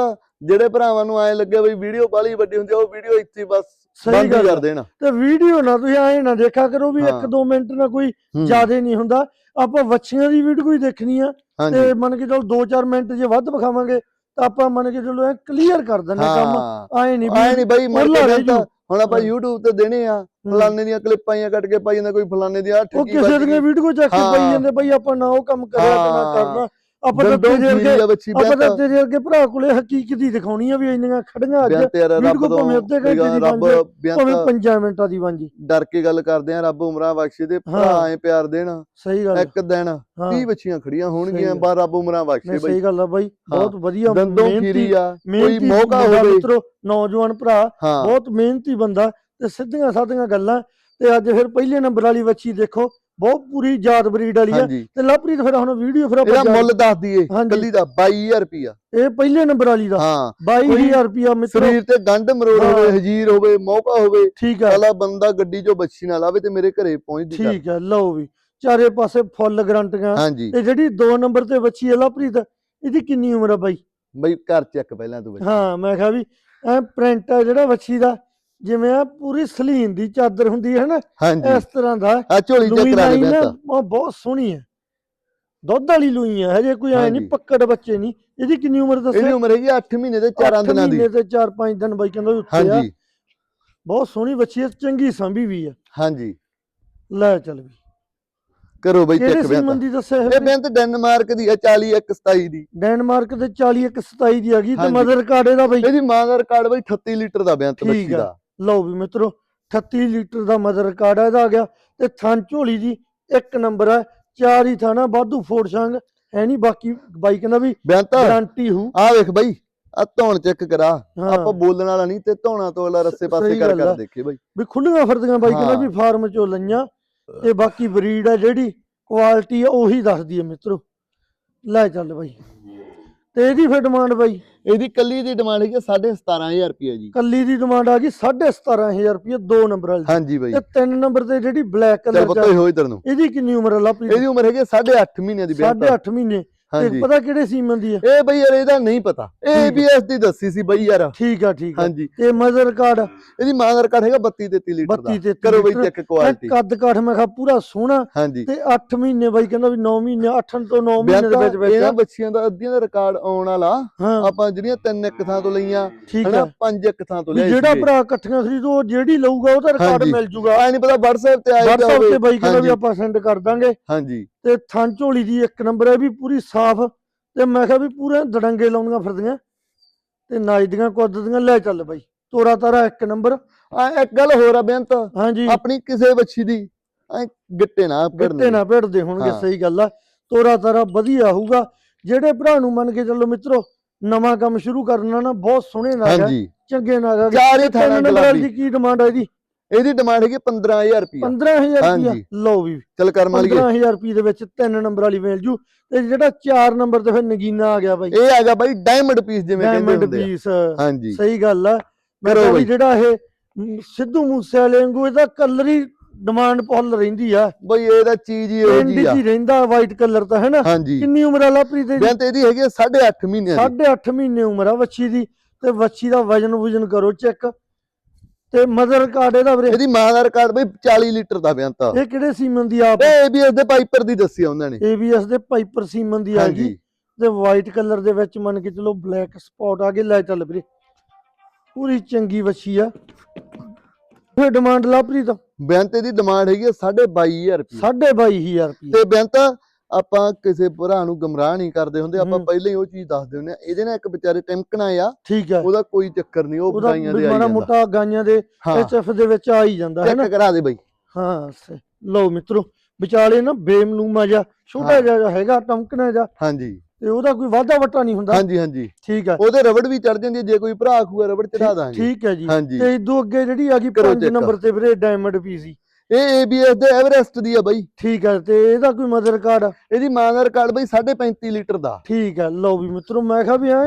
ਜਿਹੜੇ ਭਰਾਵਾਂ ਨੂੰ ਐ ਲੱਗੇ ਬਈ ਵੀਡੀਓ ਬਾਲੀ ਵੱਡੀ ਹੁੰਦੀ ਆ ਉਹ ਵੀਡੀਓ ਇੱਥੇ ਹੀ ਬਸ ਸਹੀ ਹੀ ਕਰ। ਦੇਣਾ। ਤੇ ਵੀਡੀਓ ਨਾ ਤੁਸੀਂ ਐਂ ਨਾ ਦੇਖਿਆ ਕਰੋ ਵੀ ਹਾਂ। 1-2 ਮਿੰਟ ਨਾਲ ਕੋਈ ਹੂੰ, ਜ਼ਿਆਦੇ ਨਹੀਂ ਹੁੰਦਾ। ਆਪਾਂ ਵੱਛੀਆਂ ਦੀ ਵੀਡੀਓ ਹੀ ਦੇਖਣੀ ਆ। ਤੇ ਮੰਨ ਕੇ ਚਲੋ 2-4 ਮਿੰਟ ਜੇ ਵੱਧ ਵਿਖਾਵਾਂਗੇ ਤਾਂ ਆਪਾਂ ਮੰਨ ਕੇ ਚਲੋ ਐ ਕਲੀਅਰ ਕਰ ਦਿੰਦੇ ਕੰਮ ਐ ਨਹੀਂ ਆਏ ਵੀ ਨਹੀਂ ਬਈ ਮਰ ਕੇ ਜੂ। ਹੁਣ ਆਪਾਂ। YouTube ਤੇ ਦੇਣੇ ਆ ਫਲਾਣੇ ਦੀਆਂ ਕਲਿੱਪਾਂ ਜਾਂ ਕੱਟ ਕੇ ਪਾਈ ਜਾਂਦਾ ਕੋਈ ਫਲਾਣੇ ਦੀ ਆ ਉਹ ਠੱਗੀ ਕਿਸੇ ਦੀਆਂ ਵੀਡੀਓ ਚੱਕ ਕੇ ਪਈ। ਜਾਂਦੇ ਬਈ ਆਪਾਂ ਨਾ ਉਹ ਕੰਮ ਕਰਿਆ ਤੇ ਨਾ। ਕਰਨਾ ਆਪਾਂ ਤਾਂ ਦੰਦੋਂ ਤੇਰੇ ਖੀਰੀ ਅੱਗੇ ਆ ਬੱਚੀ ਆਪਾਂ ਤਾਂ ਬੇਨਤ ਤੇਰੇ ਅੱਗੇ ਭਰਾ ਕੋਲੇ ਹਕੀਕਤ ਹੀ ਦਿਖਾਉਣੀ ਆ ਵੀ ਇੰਨੀਆਂ ਖੜੀਆਂ ਅੱਜ। ਬੇਨਤ ਯਾਰ ਵੀਡੀਓ ਰੱਬ ਤੋਂ ਭਾਵੇਂ ਅੱਧੇ ਘੰਟੇ ਦੀ ਰੱਬ ਬਣ ਜਾਏ, ਭਾਵੇਂ ਬੇਨਤ 5 ਮਿੰਟਾਂ ਦੀ ਬਣ ਜੀ ਡਰ ਕੇ ਗੱਲ ਕਰਦੇ ਆ ਰੱਬ ਉਮਰਾਂ ਬਖਸ਼ੇ ਤੇ ਭਰਾ ਹਾਂ। ਐ ਪਿਆਰ ਦੇਣ ਸਹੀ ਗੱਲ ਆ। ਇੱਕ ਦਿਨ ਹਾਂ। 30 ਬੱਚੀਆਂ ਖੜੀਆਂ ਹੋਣਗੀਆਂ ਗੱਲ। ਬਾ ਰੱਬ ਉਮਰਾਂ ਬਖਸ਼ੇ ਨਹੀਂ ਬਈ। ਸਹੀ ਗੱਲ ਆ ਬਾਈ ਬਹੁਤ ਵਧੀਆ ਦੰਦੋਂ ਮਿਹਨਤੀ- ਖੀਰੀ ਆ ਕੋਈ ਮਿਹਨਤੀ ਮੌਕਾ ਮੁੰਡਾ ਹੋਵੇ ਮਿੱਤਰੋ ਨੌਜਵਾਨ ਭਰਾ ਬਹੁਤ ਮਿਹਨਤੀ ਬੰਦਾ ਤੇ ਸਿੱਧੀਆਂ ਸਾਧੀਆਂ ਗੱਲਾਂ ਤੇ ਅੱਜ ਫਿਰ ਪਹਿਲੇ ਨੰਬਰ ਵਾਲੀ ਬੱਚੀ ਦੇਖੋ ਬਹੁਤ ਪੂਰੀ ਯਾਦ ਬਰੀਡ ਵਾਲੀ ਆ। ਹਾਂਜੀ। ਤੇ ਲਵਪ੍ਰੀਤ ਫਿਰ ਹੁਣ ਵੀਡੀਓ ਫਿਰ ਇਹਦਾ ਮੁੱਲ ਦੱਸ ਦਈਏ ਹਾਂਜੀ। ਕੱਲੀ ਦਾ 22000 ਰੁਪਿਆ ਇਹ ਪਹਿਲੇ ਨੰਬਰ ਵਾਲੀ ਦਾ। ਹਾਂ। 22000 ਰੁਪਿਆ ਮਿੱਤਰੋ। ਸਰੀਰ ਤੇ ਗੰਢ ਮਰੋੜ ਹਾਂ। ਹੋਵੇ ਹਜੀਰ ਹੋਵੇ ਮੌਕਾ ਹੋਵੇ ਠੀਕ ਆ। ਸਾਲਾ ਬੰਦਾ ਗੱਡੀ 'ਚੋਂ ਬੱਚੀ ਨਾਲ ਆਵੇ ਤੇ ਮੇਰੇ ਘਰੇ ਪਹੁੰਚਦੀ ਕਰ ਠੀਕ ਹੈ ਲਓ ਵੀ। ਚਾਰੇ ਪਾਸੇ ਫੁੱਲ ਗਰੰਟੀਆਂ। ਹਾਂਜੀ। ਤੇ ਜਿਹੜੀ 2 ਨੰਬਰ ਤੇ ਬੱਚੀ ਹੈ ਲਵਪ੍ਰੀਤ ਇਹਦੀ ਕਿੰਨੀ ਉਮਰ ਆ ਬਾਈ? ਬਈ ਘਰ ਚੱਕ ਪਹਿਲਾਂ ਤੂੰ ਬੱਚੀ। ਹਾਂ ਮੈਂ ਕਿਹਾ ਵੀ ਐ ਪ੍ਰਿੰਟ ਆ ਜਿਹੜਾ ਬੱਚੀ ਦਾ। ਜਿਵੇਂ ਆ ਪੂਰੀ ਸਲੀਨ ਦੀ ਚਾਦਰ ਹੁੰਦੀ ਹੈ ਨਾ ਹਾਂਜੀ। ਇਸ ਤਰ੍ਹਾਂ ਦਾ। ਆ ਝੋਲੀ ਲੂਈ ਚੱਕ ਕਰਾ ਦੇ ਬੈਂਤਾ ਉਹ ਬਹੁਤ ਸੋਹਣੀ ਹੈ। ਦੁੱਧ ਵਾਲੀ ਲੂਈ ਹੈ ਹਜੇ ਕੋਈ ਐ ਨਹੀਂ। ਪੱਕੜ ਬੱਚੇ ਨਹੀਂ। ਇਹਦੀ ਕਿੰਨੀ ਉਮਰ ਇਹਦੀ ਦੱਸਿਆ ਉਮਰ ਹੈਗੀ 8 ਮਹੀਨੇ ਤੇ 4 ਅੱਠ ਦਿਨਾਂ ਦੀ। ਮਹੀਨੇ ਤੇ 4-5 ਦਿਨ ਬਾਈ ਕਹਿੰਦਾ ਵੀ ਉੱਤੇ ਆ। ਹਾਂਜੀ। ਬਹੁਤ ਸੋਹਣੀ ਬੱਚੀ ਹੈ ਚੰਗੀ ਸੰਭੀ ਵੀ ਆ ਹਾਂਜੀ। ਲੈ ਚੱਲ ਵੀ। ਕਰੋ ਬਈ ਕਿਹੜੇ ਚੱਕ ਸੀਮਨ ਬੈਂਤਾ। ਦੀ ਦੱਸਿਆ ਇਹ ਇਹ ਬੈਂਤ ਡੈਨਮਾਰਕ ਦੀ ਹੈ 40 127 ਦੀ। ਡੈਨਮਾਰਕ ਦੇ 40 ਇੱਕ 27 ਦੀ ਹੈਗੀ ਤੇ ਹਾਂਜੀ। ਮਦਰ ਕਾਰਡ ਇਹਦਾ ਬਈ। ਇਹਦੀ ਮਾਂ ਦਾ ਰਿਕਾਰਡ ਬਈ 38 ਲੀਟਰ ਦਾ ਬੈਂਤ ਠੀਕ ਬੱਚੀ ਆ। ਦਾ। ਲਓ ਵੀ ਮਿੱਤਰੋ 38 ਲੀਟਰ ਦਾ ਮਦਰ ਕਾਰਡ ਆ ਇਹਦਾ ਆ ਗਿਆ ਤੇ ਥਣ ਝੋਲੀ ਦੀ ਇੱਕ ਨੰਬਰ ਹੈ ਚਾਰ ਹੀ ਥਾਣਾ ਵਾਧੂ ਫੋੜ ਸੰਗ ਹੈ ਨਹੀਂ ਬਾਕੀ ਬਾਈ ਕਹਿੰਦਾ ਵੀ ਬੈਂਤ ਗਾਰੰਟੀ ਹੂ ਆ ਵੇਖ ਬਈ ਆ ਧੌਣ ਚੈੱਕ ਕਰਾ ਆਪਾਂ ਬੋਲਣ ਵਾਲਾ ਨਹੀਂ ਤੇ ਧੌਣਾ ਤੋਂ ਅਗਲਾ ਰੱਸੇ ਪਾਸੇ ਕਰ। ਕਰ ਦੇਖੇ ਬਈ। ਵੀ ਖੁੱਲੀਆਂ ਫਿਰਦੀਆਂ ਬਾਈ ਕਹਿੰਦਾ। ਵੀ ਫਾਰਮ ਚੋਂ ਲਈਆਂ ਤੇ ਬਾਕੀ ਬਰੀਡ ਆ ਜਿਹੜੀ ਕੁਆਲਿਟੀ ਆ ਉਹੀ ਦੱਸਦੀ ਹੈ ਮਿੱਤਰੋ। ਲੈ ਚੱਲ ਬਾਈ। ਤੇ ਇਹਦੀ ਫਿਰ ਡਿਮਾਂਡ ਬਾਈ? ਇਹਦੀ ਕੱਲੀ ਦੀ ਡਿਮਾਂਡ ਹੈਗੀ 17500 ਰੁਪਏ ਜੀ। ਕੱਲੀ ਦੀ ਡਿਮਾਂਡ ਆ ਗਈ 17500 ਰੁਪਏ ਦੋ ਨੰਬਰ ਵਾਲੀ। ਹਾਂਜੀ ਬਈ। ਤੇ ਤਿੰਨ ਨੰਬਰ ਤੇ ਜਿਹੜੀ ਬਲੈਕ ਚੱਲ ਕਲਰ ਪਤਾ ਹੀ ਹੋ ਇਧਰ ਨੂੰ। ਇਹਦੀ ਕਿੰਨੀ ਉਮਰ ਹੈ ਲਾਪਰੀ ਇਹਦੀ ਉਮਰ ਹੈਗੀ 8.5 ਮਹੀਨੇ ਦੀ ਬੈਂਤ ਸਾਢੇ ਅੱਠ ਮਹੀਨੇ। ਤੇ ਹਾਂਜੀ। ਪਤਾ ਕਿਹੜੇ ਸੀਮਨ ਦੀ ਆ? ਇਹ ਬਈ ਯਾਰ ਇਹਦਾ ਨਹੀਂ ਪਤਾ। ਇਹ ਠੀਕ। ABS ਦੀ ਦੱਸੀ ਸੀ ਬਈ ਯਾਰ। ਠੀਕ ਆ ਠੀਕ ਆ। ਹਾਂਜੀ। ਤੇ ਮਦਰ ਕਾਰਡ ਇਹਦੀ ਮਾਂ ਦਾ ਰਿਕਾਰਡ ਹੈਗਾ 32 33 ਲੀਟਰ ਦਾ। 32 ਤੇ ਕਰੋ ਬਈ ਚੈੱਕ ਕੁਆਲਿਟੀ ਕੱਦ ਕਾਠ ਮੈਂ ਕਿਹਾ ਪੂਰਾ ਸੋਹਣਾ। ਹਾਂਜੀ। ਤੇ 8 ਮਹੀਨੇ ਬਾਈ ਕਹਿੰਦਾ ਵੀ 9 ਮਹੀਨੇ 8 ਤੋਂ 9 ਮਹੀਨੇ ਦੇ ਵਿੱਚ ਵਿੱਚ ਇਹਨਾਂ ਆ। ਬੱਚੀਆਂ ਦਾ ਅੱਧੀਆਂ ਦਾ ਰਿਕਾਰਡ ਆਉਣ ਵਾਲਾ। ਹਾਂ। ਆਪਾਂ ਜਿਹੜੀਆਂ ਤਿੰਨ ਇੱਕ ਥਾਂ ਤੋਂ ਲਈਆਂ ਠੀਕ ਹਨਾ? ਆ। ਪੰਜ ਇੱਕ ਥਾਂ ਤੋਂ ਵੀ ਜਿਹੜਾ। ਭਰਾ ਇਕੱਠੀਆਂ ਖਰੀਦੋ ਉਹ ਜਿਹੜੀ ਲਊਗਾ ਉਹਦਾ ਰਿਕਾਰਡ ਹਾਂਜੀ। ਮਿਲ ਜੂਗਾ। ਆਏ ਨਹੀਂ ਪਤਾ WhatsApp ਤੇ ਆਈ WhatsApp ਤੇ ਬਾਈ ਕਹਿੰਦਾ ਵੀ। ਆਪਾਂ ਸੈਂਡ ਕਰ ਦਾਂਗੇ। ਹਾਂਜੀ। ਤੇ ਥਾਂ ਝੋਲੀ ਦੀ ਇੱਕ ਨੰਬਰ ਹੈ ਵੀ ਪੂਰੀ ਸਾਫ਼ ਤੇ ਮੈਂ ਕਿਹਾ ਵੀ ਪੂਰੇ ਦੜੰਗੇ ਲਾਉਣੀਆਂ ਫਿਰਦੀਆਂ। ਤੇ ਨਾਈਦੀਆਂ ਕੁੱਦ ਦੀਆਂ ਲੈ ਚੱਲ ਬਾਈ ਤੋਰਾ ਤਾਰਾ ਇੱਕ ਨੰਬਰ। ਆ ਇੱਕ ਗੱਲ ਹੋਰ ਆ ਬੇਅੰਤ। ਹਾਂਜੀ। ਆਪਣੀ ਕਿਸੇ ਬੱਚੀ ਦੀ ਐ ਗਿੱਟੇ ਨਾ ਗੱਟੇ ਭਿੜਨੇ ਨਾ ਭਿੜਦੇ ਹੋਣਗੇ। ਸਹੀ ਗੱਲ ਆ। ਤੋਰਾ ਤਾਰਾ ਵਧੀਆ ਹੋਊਗਾ। ਜਿਹੜੇ ਭਰਾ ਨੂੰ ਮੰਨ ਕੇ ਚੱਲੋ ਮਿੱਤਰੋ ਨਵਾਂ ਕੰਮ ਸ਼ੁਰੂ ਕਰਨਾ ਨਾ ਬਹੁਤ ਸੋਹਣੇ ਹਾਂਜੀ। ਚੰਗੇ ਚਾਰ ਥਾਣਾ ਦੀ ਕੀ ਡਿਮਾਂਡ ਹੈ ਇਹਦੀ। ਇਹਦੀ ਡਿਮਾਂਡ ਹੈਗੀ 15000 ਰੁਪਏ 15000 ਰੁਪਿਆ ਹਾਂਜੀ। ਲਓ ਵੀ। ਚਲ ਕਰਮ ਵਾਲੀਏ 15000 ਰੁਪਏ ਦੇ ਵਿੱਚ ਤਿੰਨ ਨੰਬਰ ਵਾਲੀ ਮਿਲ ਜੂ ਤੇ ਜਿਹੜਾ 4 ਨੰਬਰ ਤੇ ਫਿਰ ਨਗੀਨਾ ਆ ਗਿਆ ਬਾਈ। ਇਹ ਹੈਗਾ ਬਾਈ ਡਾਇਮੰਡ ਪੀਸ ਜਿਵੇਂ ਕਹਿੰਦੇ ਡਾਇਮੰਡ ਹੁੰਦੇ ਆ। ਪੀਸ ਹਾਂਜੀ। ਸਹੀ ਗੱਲ ਆ। ਮੈਂ ਬਾਈ। ਜਿਹੜਾ ਇਹ ਸਿੱਧੂ ਮੂਸੇ ਵਾਲੇ ਵਾਂਗੂ ਇਹਦਾ ਕਲਰ ਹੀ ਡਿਮਾਂਡ ਫੁੱਲ ਰਹਿੰਦੀ ਆ। ਬਈ ਇਹਦਾ ਚੀਜ਼ ਹੀ ਇਹੋ ਜੀ ਆ। ਹੀ ਰਹਿੰਦਾ ਵਾਈਟ ਕਲਰ ਤਾਂ ਹੈ ਨਾ? ਹਾਂਜੀ। ਕਿੰਨੀ ਉਮਰ ਆ ਲਾਪ੍ਰੀਤ ਦੀ ਬੇਅੰਤ ਇਹਦੀ ਹੈਗੀ 8.5 ਮਹੀਨਿਆਂ ਦੀ। ਸਾਢੇ ਅੱਠ ਮਹੀਨੇ ਉਮਰ ਆ ਵੱਛੀ ਦੀ। ਤੇ ਵੱਛੀ ਦਾ ਵਜਨ ਵੁਜਨ ਕਰੋ ਚੈੱਕ। ਤੇ ਮਦਰ ਕਾਰਡ ਇਹਦਾ ਵੀਰੇ? ਇਹਦੀ ਮਾਂ ਦਾ ਰਿਕਾਰਡ ਬਈ 40 ਲੀਟਰ ਦਾ ਆ ਇਹ ਕਿਹੜੇ ਸੀਮਨ ਦੀ ਆਪ? ਇਹ ABS ਦੇ ਪਾਈਪਰ ਦੀ ਦੱਸੀ ਉਹਨਾਂ ਨੇ। ABS ਦੇ ਪਾਈਪਰ ਸੀਮਨ ਦੀ ਆ ਗਈ ਤੇ ਵਾਈਟ ਕਲਰ ਦੇ ਵਿੱਚ ਮੰਨ ਕੇ ਚਲੋ ਬਲੈਕ ਸਪੌਟ ਆ ਗਏ ਲੈ ਚੱਲ ਵੀਰੇ। ਪੂਰੀ ਚੰਗੀ ਵੱਛੀ ਆ। ਫਿਰ ਡਿਮਾਂਡ ਲਾਪ੍ਰੀਤ ਬੇਅੰਤ ਇਹਦੀ ਡਿਮਾਂਡ ਹੈਗੀ 22500 ਰੁਪਏ ਸਾਢੇ 22000 ਰੁਪਏ ਤੇ ਬੇਅੰਤ ਆਪਾਂ ਕਿਸੇ ਭਰਾ ਨੂੰ ਗਮਰਾਹ ਨਹੀਂ ਕਰਦੇ ਹੁੰਦੇ ਆਪਾਂ। ਪਹਿਲਾਂ ਹੀ ਉਹ ਚੀਜ਼ ਦੱਸਦੇ ਹੁੰਦੇ ਆ ਇਹਦੇ ਨਾਲ ਇੱਕ ਵਿਚਾਰੇ ਟਿਮਕਣਾ ਆ ਠੀਕ ਹੈ। ਉਹਦਾ ਕੋਈ ਚੱਕਰ ਨਹੀਂ ਉਹ ਬਦਾਈਆਂ ਦੇ ਮਾੜਾ ਜਾਂਦਾ। ਮੋਟਾ ਗਾਈਆਂ ਦੇ ਐਚਐਫ ਦੇ ਵਿੱਚ ਆ ਹੀ ਜਾਂਦਾ ਹੈ ਨਾ? ਚੈੱਕ ਕਰਾ ਦੇ ਬਈ। ਹਾਂ ਲਓ ਮਿੱਤਰੋ ਵਿਚਾਲੇ ਨਾ ਬੇਮਨੂਮਾ ਜਿਹਾ ਛੋਟਾ। ਜਿਹਾ ਹੈਗਾ ਟਮਕਣਾ ਜਿਹਾ। ਹਾਂਜੀ। ਤੇ ਉਹਦਾ ਕੋਈ ਵਾਧਾ ਵਟਾ ਨਹੀਂ ਹੁੰਦਾ। ਹਾਂਜੀ ਹਾਂਜੀ। ਠੀਕ ਹੈ। ਉਹਦੇ ਰਬੜ ਵੀ ਚੜ ਜਾਂਦੀ ਜੇ ਕੋਈ ਭਰਾ ਆਖੂਗਾ ਰਬੜ ਚੜਾ ਦਾਂਗੇ। ਠੀਕ ਹੈ ਜੀ। ਤੇ ਇਦੋਂ ਅੱਗੇ ਜਿਹੜੀ ਆ ਗਈ ਕਰੋ 5 check। ਨੰਬਰ ਤੇ ਵੀਰੇ ਡਾਇਮੰਡ ਪੀਸੀ ਇਹ ABS ਦੇ ਐਵਰੈਸਟ ਦੀ ਆ ਬਾਈ। ਠੀਕ ਹੈ ਤੇ ਇਹਦਾ ਕੋਈ ਮਦਰ ਕਾਰਡ ਇਹਦੀ ਮਾਂ ਦਾ ਰਿਕਾਰਡ ਬਾਈ 35.5 ਲੀਟਰ ਦਾ। ਠੀਕ ਹੈ ਲਓ ਵੀ ਮਿੱਤਰੋ ਮੈਂ ਕਿਹਾ ਵੀ ਐ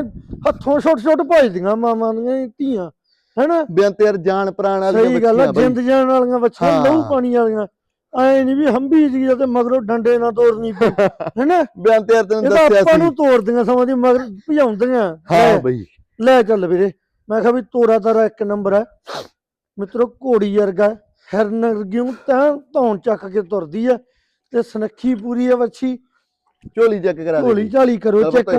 ਹੱਥੋਂ ਛੋਟ ਛੋਟ ਭਜਦੀਆਂ ਮਾਵਾਂ ਦੀਆਂ ਇਹ ਧੀਆਂ ਹੈਨਾ? ਬਿਆਨ ਤੇ ਯਾਰ ਜਾਨ ਪ੍ਰਾਣ ਵਾਲੀ ਸਹੀ ਗੱਲ ਆ ਜਿੰਦ ਜਾਨ ਵਾਲੀਆਂ ਬੱਚੀਆਂ। ਲਹੂ ਪਾਣੀ ਵਾਲੀਆਂ। ਐ ਨਹੀਂ ਵੀ ਹੰਬੀ ਜੀ ਤੇ ਮਗਰੋਂ ਡੰਡੇ ਨਾਲ ਤੋੜਨੀ ਪਈ ਹੈਨਾ? ਬਿਆਨ ਤੇ ਯਾਰ ਤੈਨੂੰ ਦੱਸਿਆ ਆਪਾਂ ਸੀ। ਨੂੰ ਤੋੜਦੀਆਂ ਸਮਾਂ ਦੀ ਮਗਰ ਭਜਾਉਂਦੀਆਂ। ਹਾਂ ਬਾਈ। ਲੈ ਚੱਲ ਵੀਰੇ ਮੈਂ ਕਿਹਾ ਵੀ ਤੋਰਾ ਤਾਰਾ ਇੱਕ ਨੰਬਰ ਹੈ ਮਿੱਤਰੋ ਘੋੜੀ ਵਰਗਾ। ਹਿਰਨ ਵਰਗਿਉਂ ਤਾਂ ਧੌਣ ਚੱਕ ਕੇ ਤੁਰਦੀ ਆ ਤੇ ਸਨੱਖੀ ਪੂਰੀ ਆ ਵੱਛੀ। ਝੋਲੀ ਚੈੱਕ ਕਰਾ ਦੇ ਢੋਲੀ ਝਾਲੀ ਕਰੋ ਚੈੱਕ।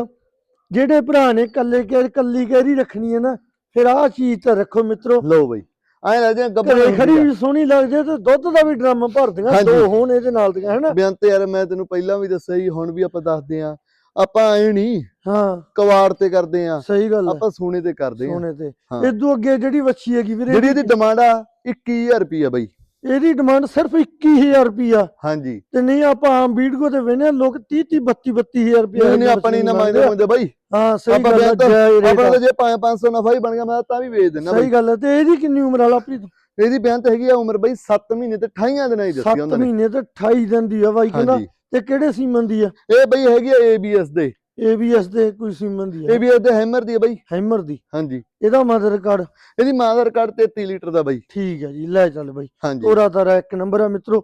ਜਿਹੜੇ ਭਰਾ ਨੇ ਕੱਲੇ ਕੇ ਕੱਲੀ ਕੈਰੀ ਰੱਖਣੀ ਹੈ ਨਾ ਫਿਰ ਆਹ ਚੀਜ਼ ਤਾਂ ਰੱਖੋ ਮਿੱਤਰੋ। ਲਓ ਬਾਈ ਐਂ ਲੱਗਦੇ ਗੱਬਰ ਖੜੀ ਵੀ ਸੋਹਣੀ ਲੱਗਦੀ ਹੈ ਤੇ ਦੁੱਧ ਦਾ ਵੀ ਡਰਮ ਭਰਦੀਆਂ। ਦੋ ਹੋਣ ਇਹਦੇ ਨਾਲ ਦੀਆਂ ਹੈਨਾ? ਬਿਆਨ ਤੇ ਯਾਰ ਮੈਂ ਤੈਨੂੰ ਪਹਿਲਾਂ ਵੀ ਦੱਸਿਆ ਸੀ ਹੁਣ ਵੀ ਆਪਾਂ ਦੱਸਦੇ ਆਂ। ਆਪਾਂ ਐ ਨਹੀਂ ਹਾਂ। ਕਵਾੜ ਤੇ ਕਰਦੇ ਆਂ। ਸਹੀ ਗੱਲ ਆਪਾਂ ਸੋਨੇ ਤੇ ਕਰਦੇ ਆਂ। ਸੋਨੇ ਤੇ। ਇਦੋਂ ਅੱਗੇ ਜਿਹੜੀ ਵੱਛੀ ਹੈਗੀ ਵੀਰੇ ਜਿਹੜੀ ਇਹਦੀ ਡਿਮਾਂਡ ਆ 21000 ਰੁਪਿਆ ਬਾਈ। ਇਹਦੀ ਡਿਮਾਂਡ ਸਿਰਫ 21000 ਰੁਪਿਆ ਹਾਂਜੀ। ਤੇ ਨਹੀਂ ਆਪਾਂ ਆਮ ਵੀਡੀਓ ਤੇ ਵੇਨੇ ਲੋਕ 30 30 32 32000 ਰੁਪਏ ਨਹੀਂ ਆਪਾਂ ਨਹੀਂ ਨਾ ਮੰਗਦੇ ਹੁੰਦੇ ਬਾਈ। ਹਾਂ ਸਹੀ ਆਪਾਂ ਗੱਲ ਹੈ ਤਾਂ- ਜੈ ਰੇਟ ਆਪਣਾ ਆ। ਤਾਂ ਜੇ 500 ਨਫਾ ਹੀ ਬਣ ਗਿਆ ਮੈਂ ਤਾਂ ਵੀ ਵੇਚ ਦਿੰਦਾ ਸਹੀ ਗੱਲ ਹੈ ਤੇ ਇਹਦੀ ਕਿੰਨੀ ਉਮਰ ਵਾਲਾ ਆਪਣੀ ਇਹਦੀ ਬਿਆਨ ਤੇ ਹੈਗੀ ਆ ਉਮਰ ਬਾਈ 7 ਮਹੀਨੇ ਤੇ 28 ਦਿਨਾਂ ਹੀ ਦੱਸੀ 7 ਉਹਨਾਂ ਨੇ। ਮਹੀਨੇ ਤੇ 28 ਦਿਨ ਦੀ ਆ ਬਾਈ ਕਹਿੰਦਾ। ਤੇ ਕਿਹੜੇ ਸੀਮਨ ਦੀ ਆ? ਇਹ ਬਾਈ ਹੈਗੀ ਆ ABS ਦੇ। ABS ਦੇ ਕੋਈ ਸੀਮਨ ਦੀ ਆ? ABS ਦੇ ਹੈਮਰ ਦੀ ਆ ਬਾਈ। ਹੈਮਰ ਦੀ। ਹਾਂਜੀ। ਇਹਦਾ ਮਦਰ ਕਾਰਡ ਇਹਦੀ ਮਾਂ ਦਾ ਰਿਕਾਰਡ 33 ਲੀਟਰ ਦਾ ਬਾਈ। ਠੀਕ ਹੈ ਜੀ ਲੈ ਚੱਲ ਬਾਈ। ਤੋਰਾ ਤਾਰਾ ਇੱਕ ਨੰਬਰ ਆ ਮਿੱਤਰੋ।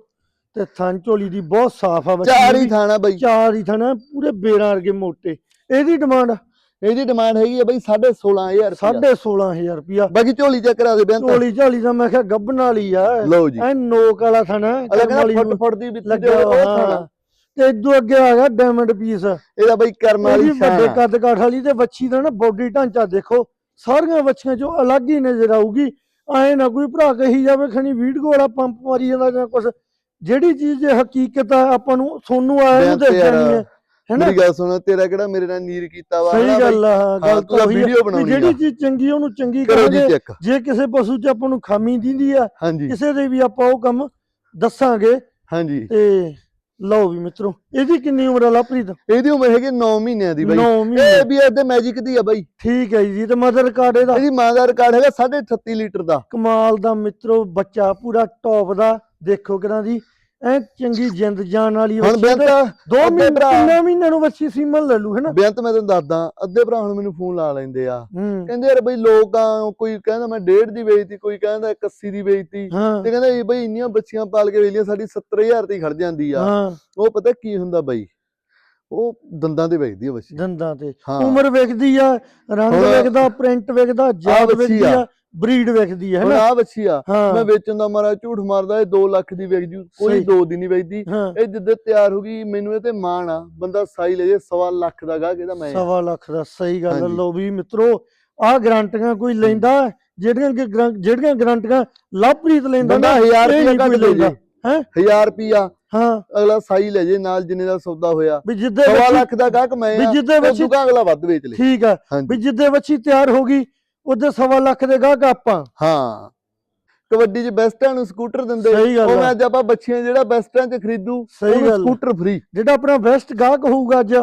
ਤੇ ਥਣ ਝੋਲੀ ਦੀ ਬਹੁਤ ਸਾਫ਼ ਆ ਬੱਚੀ ਚਾਰ ਹੀ ਦੀ। ਥਾਣਾ ਬਾਈ। ਚਾਰ ਹੀ ਥਣ ਆ, ਪੂਰੇ ਬੇਰਾਂ ਵਰਗੇ ਮੋਟੇ। ਇਹਦੀ ਡਿਮਾਂਡ ਇਹਦੀ ਡਿਮਾਂਡ ਹੈਗੀ ਆ ਬਾਈ 16500 ਰੁਪਿਆ 16500 ਰੁਪਿਆ ਬਾਕੀ ਝੋਲੀ ਚੈੱਕ ਕਰਾ ਦੇ ਬਿਆਨ ਤਾਂ ਝੋਲੀ ਝਾਲੀ ਦਾ ਮੈਂ ਕਿਹਾ ਗੱਬਨ ਵਾਲੀ ਆ। ਲਓ ਜੀ। ਐ ਨੋਕ ਵਾਲਾ ਥਣ ਵਾਲੀ ਫੁੱਟ ਫੁੱਟ ਦੀ ਵਿੱਚ ਲੱਗਾ ਉਹ ਹਾਂ। ਥਾਣਾ ਤੇ ਇਦੋਂ ਅੱਗੇ ਆ ਗਿਆ ਡਾਇਮੰਡ ਪੀਸ ਇਹਦਾ ਬਾਈ ਕਰਮ ਵਾਲੀ ਵੱਡੇ ਸ਼ਾਨ ਆ। ਕੱਦ ਕਾਠ ਵਾਲੀ ਤੇ ਵੱਛੀ ਦਾ ਨਾ ਬੋਡੀ ਢਾਂਚਾ ਦੇਖੋ। ਸਾਰੀਆਂ ਵੱਛੀਆਂ ਚੋਂ ਅਲੱਗ ਹੀ ਨਜ਼ਰ ਆਊਗੀ। ਐ ਨਾ ਕੋਈ ਭਰਾ ਕਹੀ ਜਾਵੇ ਖਣੀ ਵੀਡੀਓ ਵਾਲਾ ਪੰਪ ਮਾਰੀ ਜਾਂਦਾ ਜਾਂ ਕੁਝ ਜਿਹੜੀ ਚੀਜ਼ ਹਕੀਕਤ ਆ ਆਪਾਂ ਨੂੰ ਸੋਨੂੰ ਆਇਆ ਨੂੰ ਬਿਆਨ ਤੇ ਦੇਖ ਯਾਰ, ਜਾਣੀ ਹੈ। ਹੈਨਾ ਮੇਰੀ ਗੱਲ ਸੁਣ ਤੇਰਾ ਕਿਹੜਾ ਮੇਰੇ ਨਾਲ ਨੀਰ ਕੀਤਾ ਵਾ ਸਹੀ? ਗੱਲ ਆ ਗੱਲ ਤੂੰ ਤਾਂ ਵੀਡੀਓ ਵੀ ਬਣਾਉਣੀ ਜਿਹੜੀ ਚੀਜ਼ ਚੰਗੀ ਉਹਨੂੰ ਚੰਗੀ ਕਰਾਂਗੇ। ਜੇ ਕਿਸੇ ਪਸ਼ੂ 'ਚ ਆਪਾਂ ਨੂੰ ਖਾਮੀ ਦਿੰਦੀ ਆ ਕਿਸੇ ਦੇ ਵੀ ਆਪਾਂ ਉਹ ਕੰਮ ਦੱਸਾਂਗੇ। ਹਾਂਜੀ। ਤੇ ਲਓ ਵੀ ਮਿੱਤਰੋ ਇਹਦੀ ਕਿੰਨੀ ਉਮਰ ਆ ਲਵਪ੍ਰੀਤ? ਇਹਦੀ ਉਮਰ ਹੈਗੀ 9 ਮਹੀਨਿਆਂ ਦੀ ਬਾਈ। 9 ਇਹ ਮਹੀਨੇ ABS ਦੇ ਮੈਜਿਕ ਦੀ ਆ ਬਾਈ। ਠੀਕ ਹੈ ਜੀ ਤੇ ਮਦਰ ਕਾਰਡ ਇਹਦਾ? ਇਹਦੀ ਮਾਂ ਦਾ ਰਿਕਾਰਡ ਹੈਗਾ 38 ਲੀਟਰ ਦਾ। ਕਮਾਲ ਦਾ ਮਿੱਤਰੋ ਬੱਚਾ ਪੂਰਾ ਟੌਪ ਦਾ। ਦੇਖੋ ਕਿਰਾਂ ਦੀ ਐ ਚੰਗੀ ਜਿੰਦ ਜਾਨ ਵਾਲੀ ਹੁਣ ਵੱਛੀ ਬੇਅੰਤ ਦੋ ਅੱਧੇ ਮਹੀਨੇ ਭਰਾ- ਤਿੰਨਾਂ ਮਹੀਨਿਆਂ ਨੂੰ ਵੱਛੀ ਸੀਮਨ ਲੈ ਲੂ ਹੈਨਾ ਬੇਅੰਤ ਮੈਂ ਤੈਨੂੰ ਦੱਸਦਾ ਅੱਧੇ ਭਰਾ ਹੁਣ ਮੈਨੂੰ ਫੋਨ ਲਾ ਲੈਂਦੇ ਆ। ਹੂੰ। ਕਹਿੰਦੇ ਯਾਰ ਬਈ ਲੋਕ ਕੋਈ ਕਹਿੰਦਾ ਮੈਂ 1.5 ਦੀ ਵੇਚਤੀ ਕੋਈ ਕਹਿੰਦਾ 81 ਦੀ ਵੇਚਤੀ। ਹਾਂ। ਤੇ ਕਹਿੰਦਾ ਇਹ ਬਈ ਇੰਨੀਆਂ ਬੱਚੀਆਂ ਪਾਲ ਕੇ ਵੇਲੀਆਂ ਸਾਡੀ 70000 ਤੇ ਹੀ ਖੜ ਜਾਂਦੀ ਆ। ਹਾਂ। ਉਹ ਪਤਾ ਕੀ ਹੁੰਦਾ ਬਈ? ਉਹ ਦੰਦਾਂ ਤੇ ਵੇਚਦੀ ਆ ਬੱਚੀ। ਦੰਦਾਂ ਤੇ। ਹਾਂ। ਉਮਰ ਵੇਖਦੀ ਆ ਰੰਗ ਹੁਣ- ਵੇਖਦਾ ਪ੍ਰਿੰਟ ਵੇਖਦਾ ਜਾਤ ਵੱਛੀ ਵੇਖਦੀ ਆ। ਆ ਬਰੀਡ ਵੇਖਦੀ ਹੈ ਹੁਣ ਹੈਨਾ? ਆ ਬੱਚੀ ਆ। ਮੈਂ ਹਾਂ ਵੇਚਣ ਦਾ ਮਾਰਾ ਝੂਠ ਮਾਰਦਾ ਇਹ 2 ਲੱਖ ਦੀ ਵੇਚ ਜੂ ਕੋਈ ਸਹੀ। 2 ਦੀ ਨਹੀਂ ਵੇਚਦੀ ਹਾਂ। ਇਹ ਜਿੱਦੇ ਤਿਆਰ ਹੋ ਗਈ ਮੈਨੂੰ ਇਹ ਤੇ ਮਾਣ ਆ। ਬੰਦਾ ਸਾਈ ਲੈ ਜੇ ਸਵਾ ਲੱਖ ਦਾ ਗਾ ਕਿਹਦਾ ਮੈਂ ਆ। ਸਵਾ ਲੱਖ ਦਾ ਸਹੀ ਗੱਲ ਆ। ਹਾਂਜੀ। ਲਓ ਵੀ ਮਿੱਤਰੋ ਆਹ ਗਰੰਟੀਆਂ ਕੋਈ ਲੈਂਦਾ ਜਿਹੜੀਆਂ ਕਿ ਗਰੰ- ਜਿਹੜੀਆਂ ਗਰੰਟੀਆਂ ਲਵਪ੍ਰੀਤ ਲੈਂਦਾ ਬੰਦਾ ਨਾ 1000 ਇਹ ਰੁਪਇਆ ਨਹੀਂ ਕੋਈ ਲੈਂਦਾ। ਹੈਂ? 1000 ਰੁਪਿਆ ਹਾਂ। ਅਗਲਾ ਸਾਈ ਲੈ ਜੇ ਨਾਲ ਜਿੰਨੇ ਦਾ ਸੌਦਾ ਹੋਇਆ। ਵੀ ਜਿੱਦੇ ਸਵਾ ਵੱਛੀ- ਲੱਖ ਦਾ ਗਾਹਕ ਮੈਂ ਵੀ ਜਿੱਦੇ ਵੱਛੀ ਦੁਕਾ ਅਗਲਾ ਵੱਧ ਵੇਚ ਲੇ। ਠੀਕ ਆ। ਵੀ ਜਿੱਦੇ ਵੱਛੀ ਤਿਆਰ ਹੋ ਗਈ ਉਹਦੇ ਸਵਾ ਲੱਖ ਦੇ ਗਾਹਕ ਆਪਾਂ। ਹਾਂ। ਕਬੱਡੀ 'ਚ ਬੈਸਟਾਂ ਨੂੰ ਸਕੂਟਰ ਦਿੰਦੇ ਉਹ ਮੈਂ ਅੱਜ ਆਪਾਂ ਬੱਚੀਆਂ ਜਿਹੜਾ ਬੈਸਟਾਂ 'ਚ ਖਰੀਦੂ ਉਹਨੂੰ। ਸਕੂਟਰ ਫ੍ਰੀ ਜਿਹੜਾ ਆਪਣਾ ਬੈਸਟ ਗਾਹਕ ਹੋਊਗਾ ਅੱਜ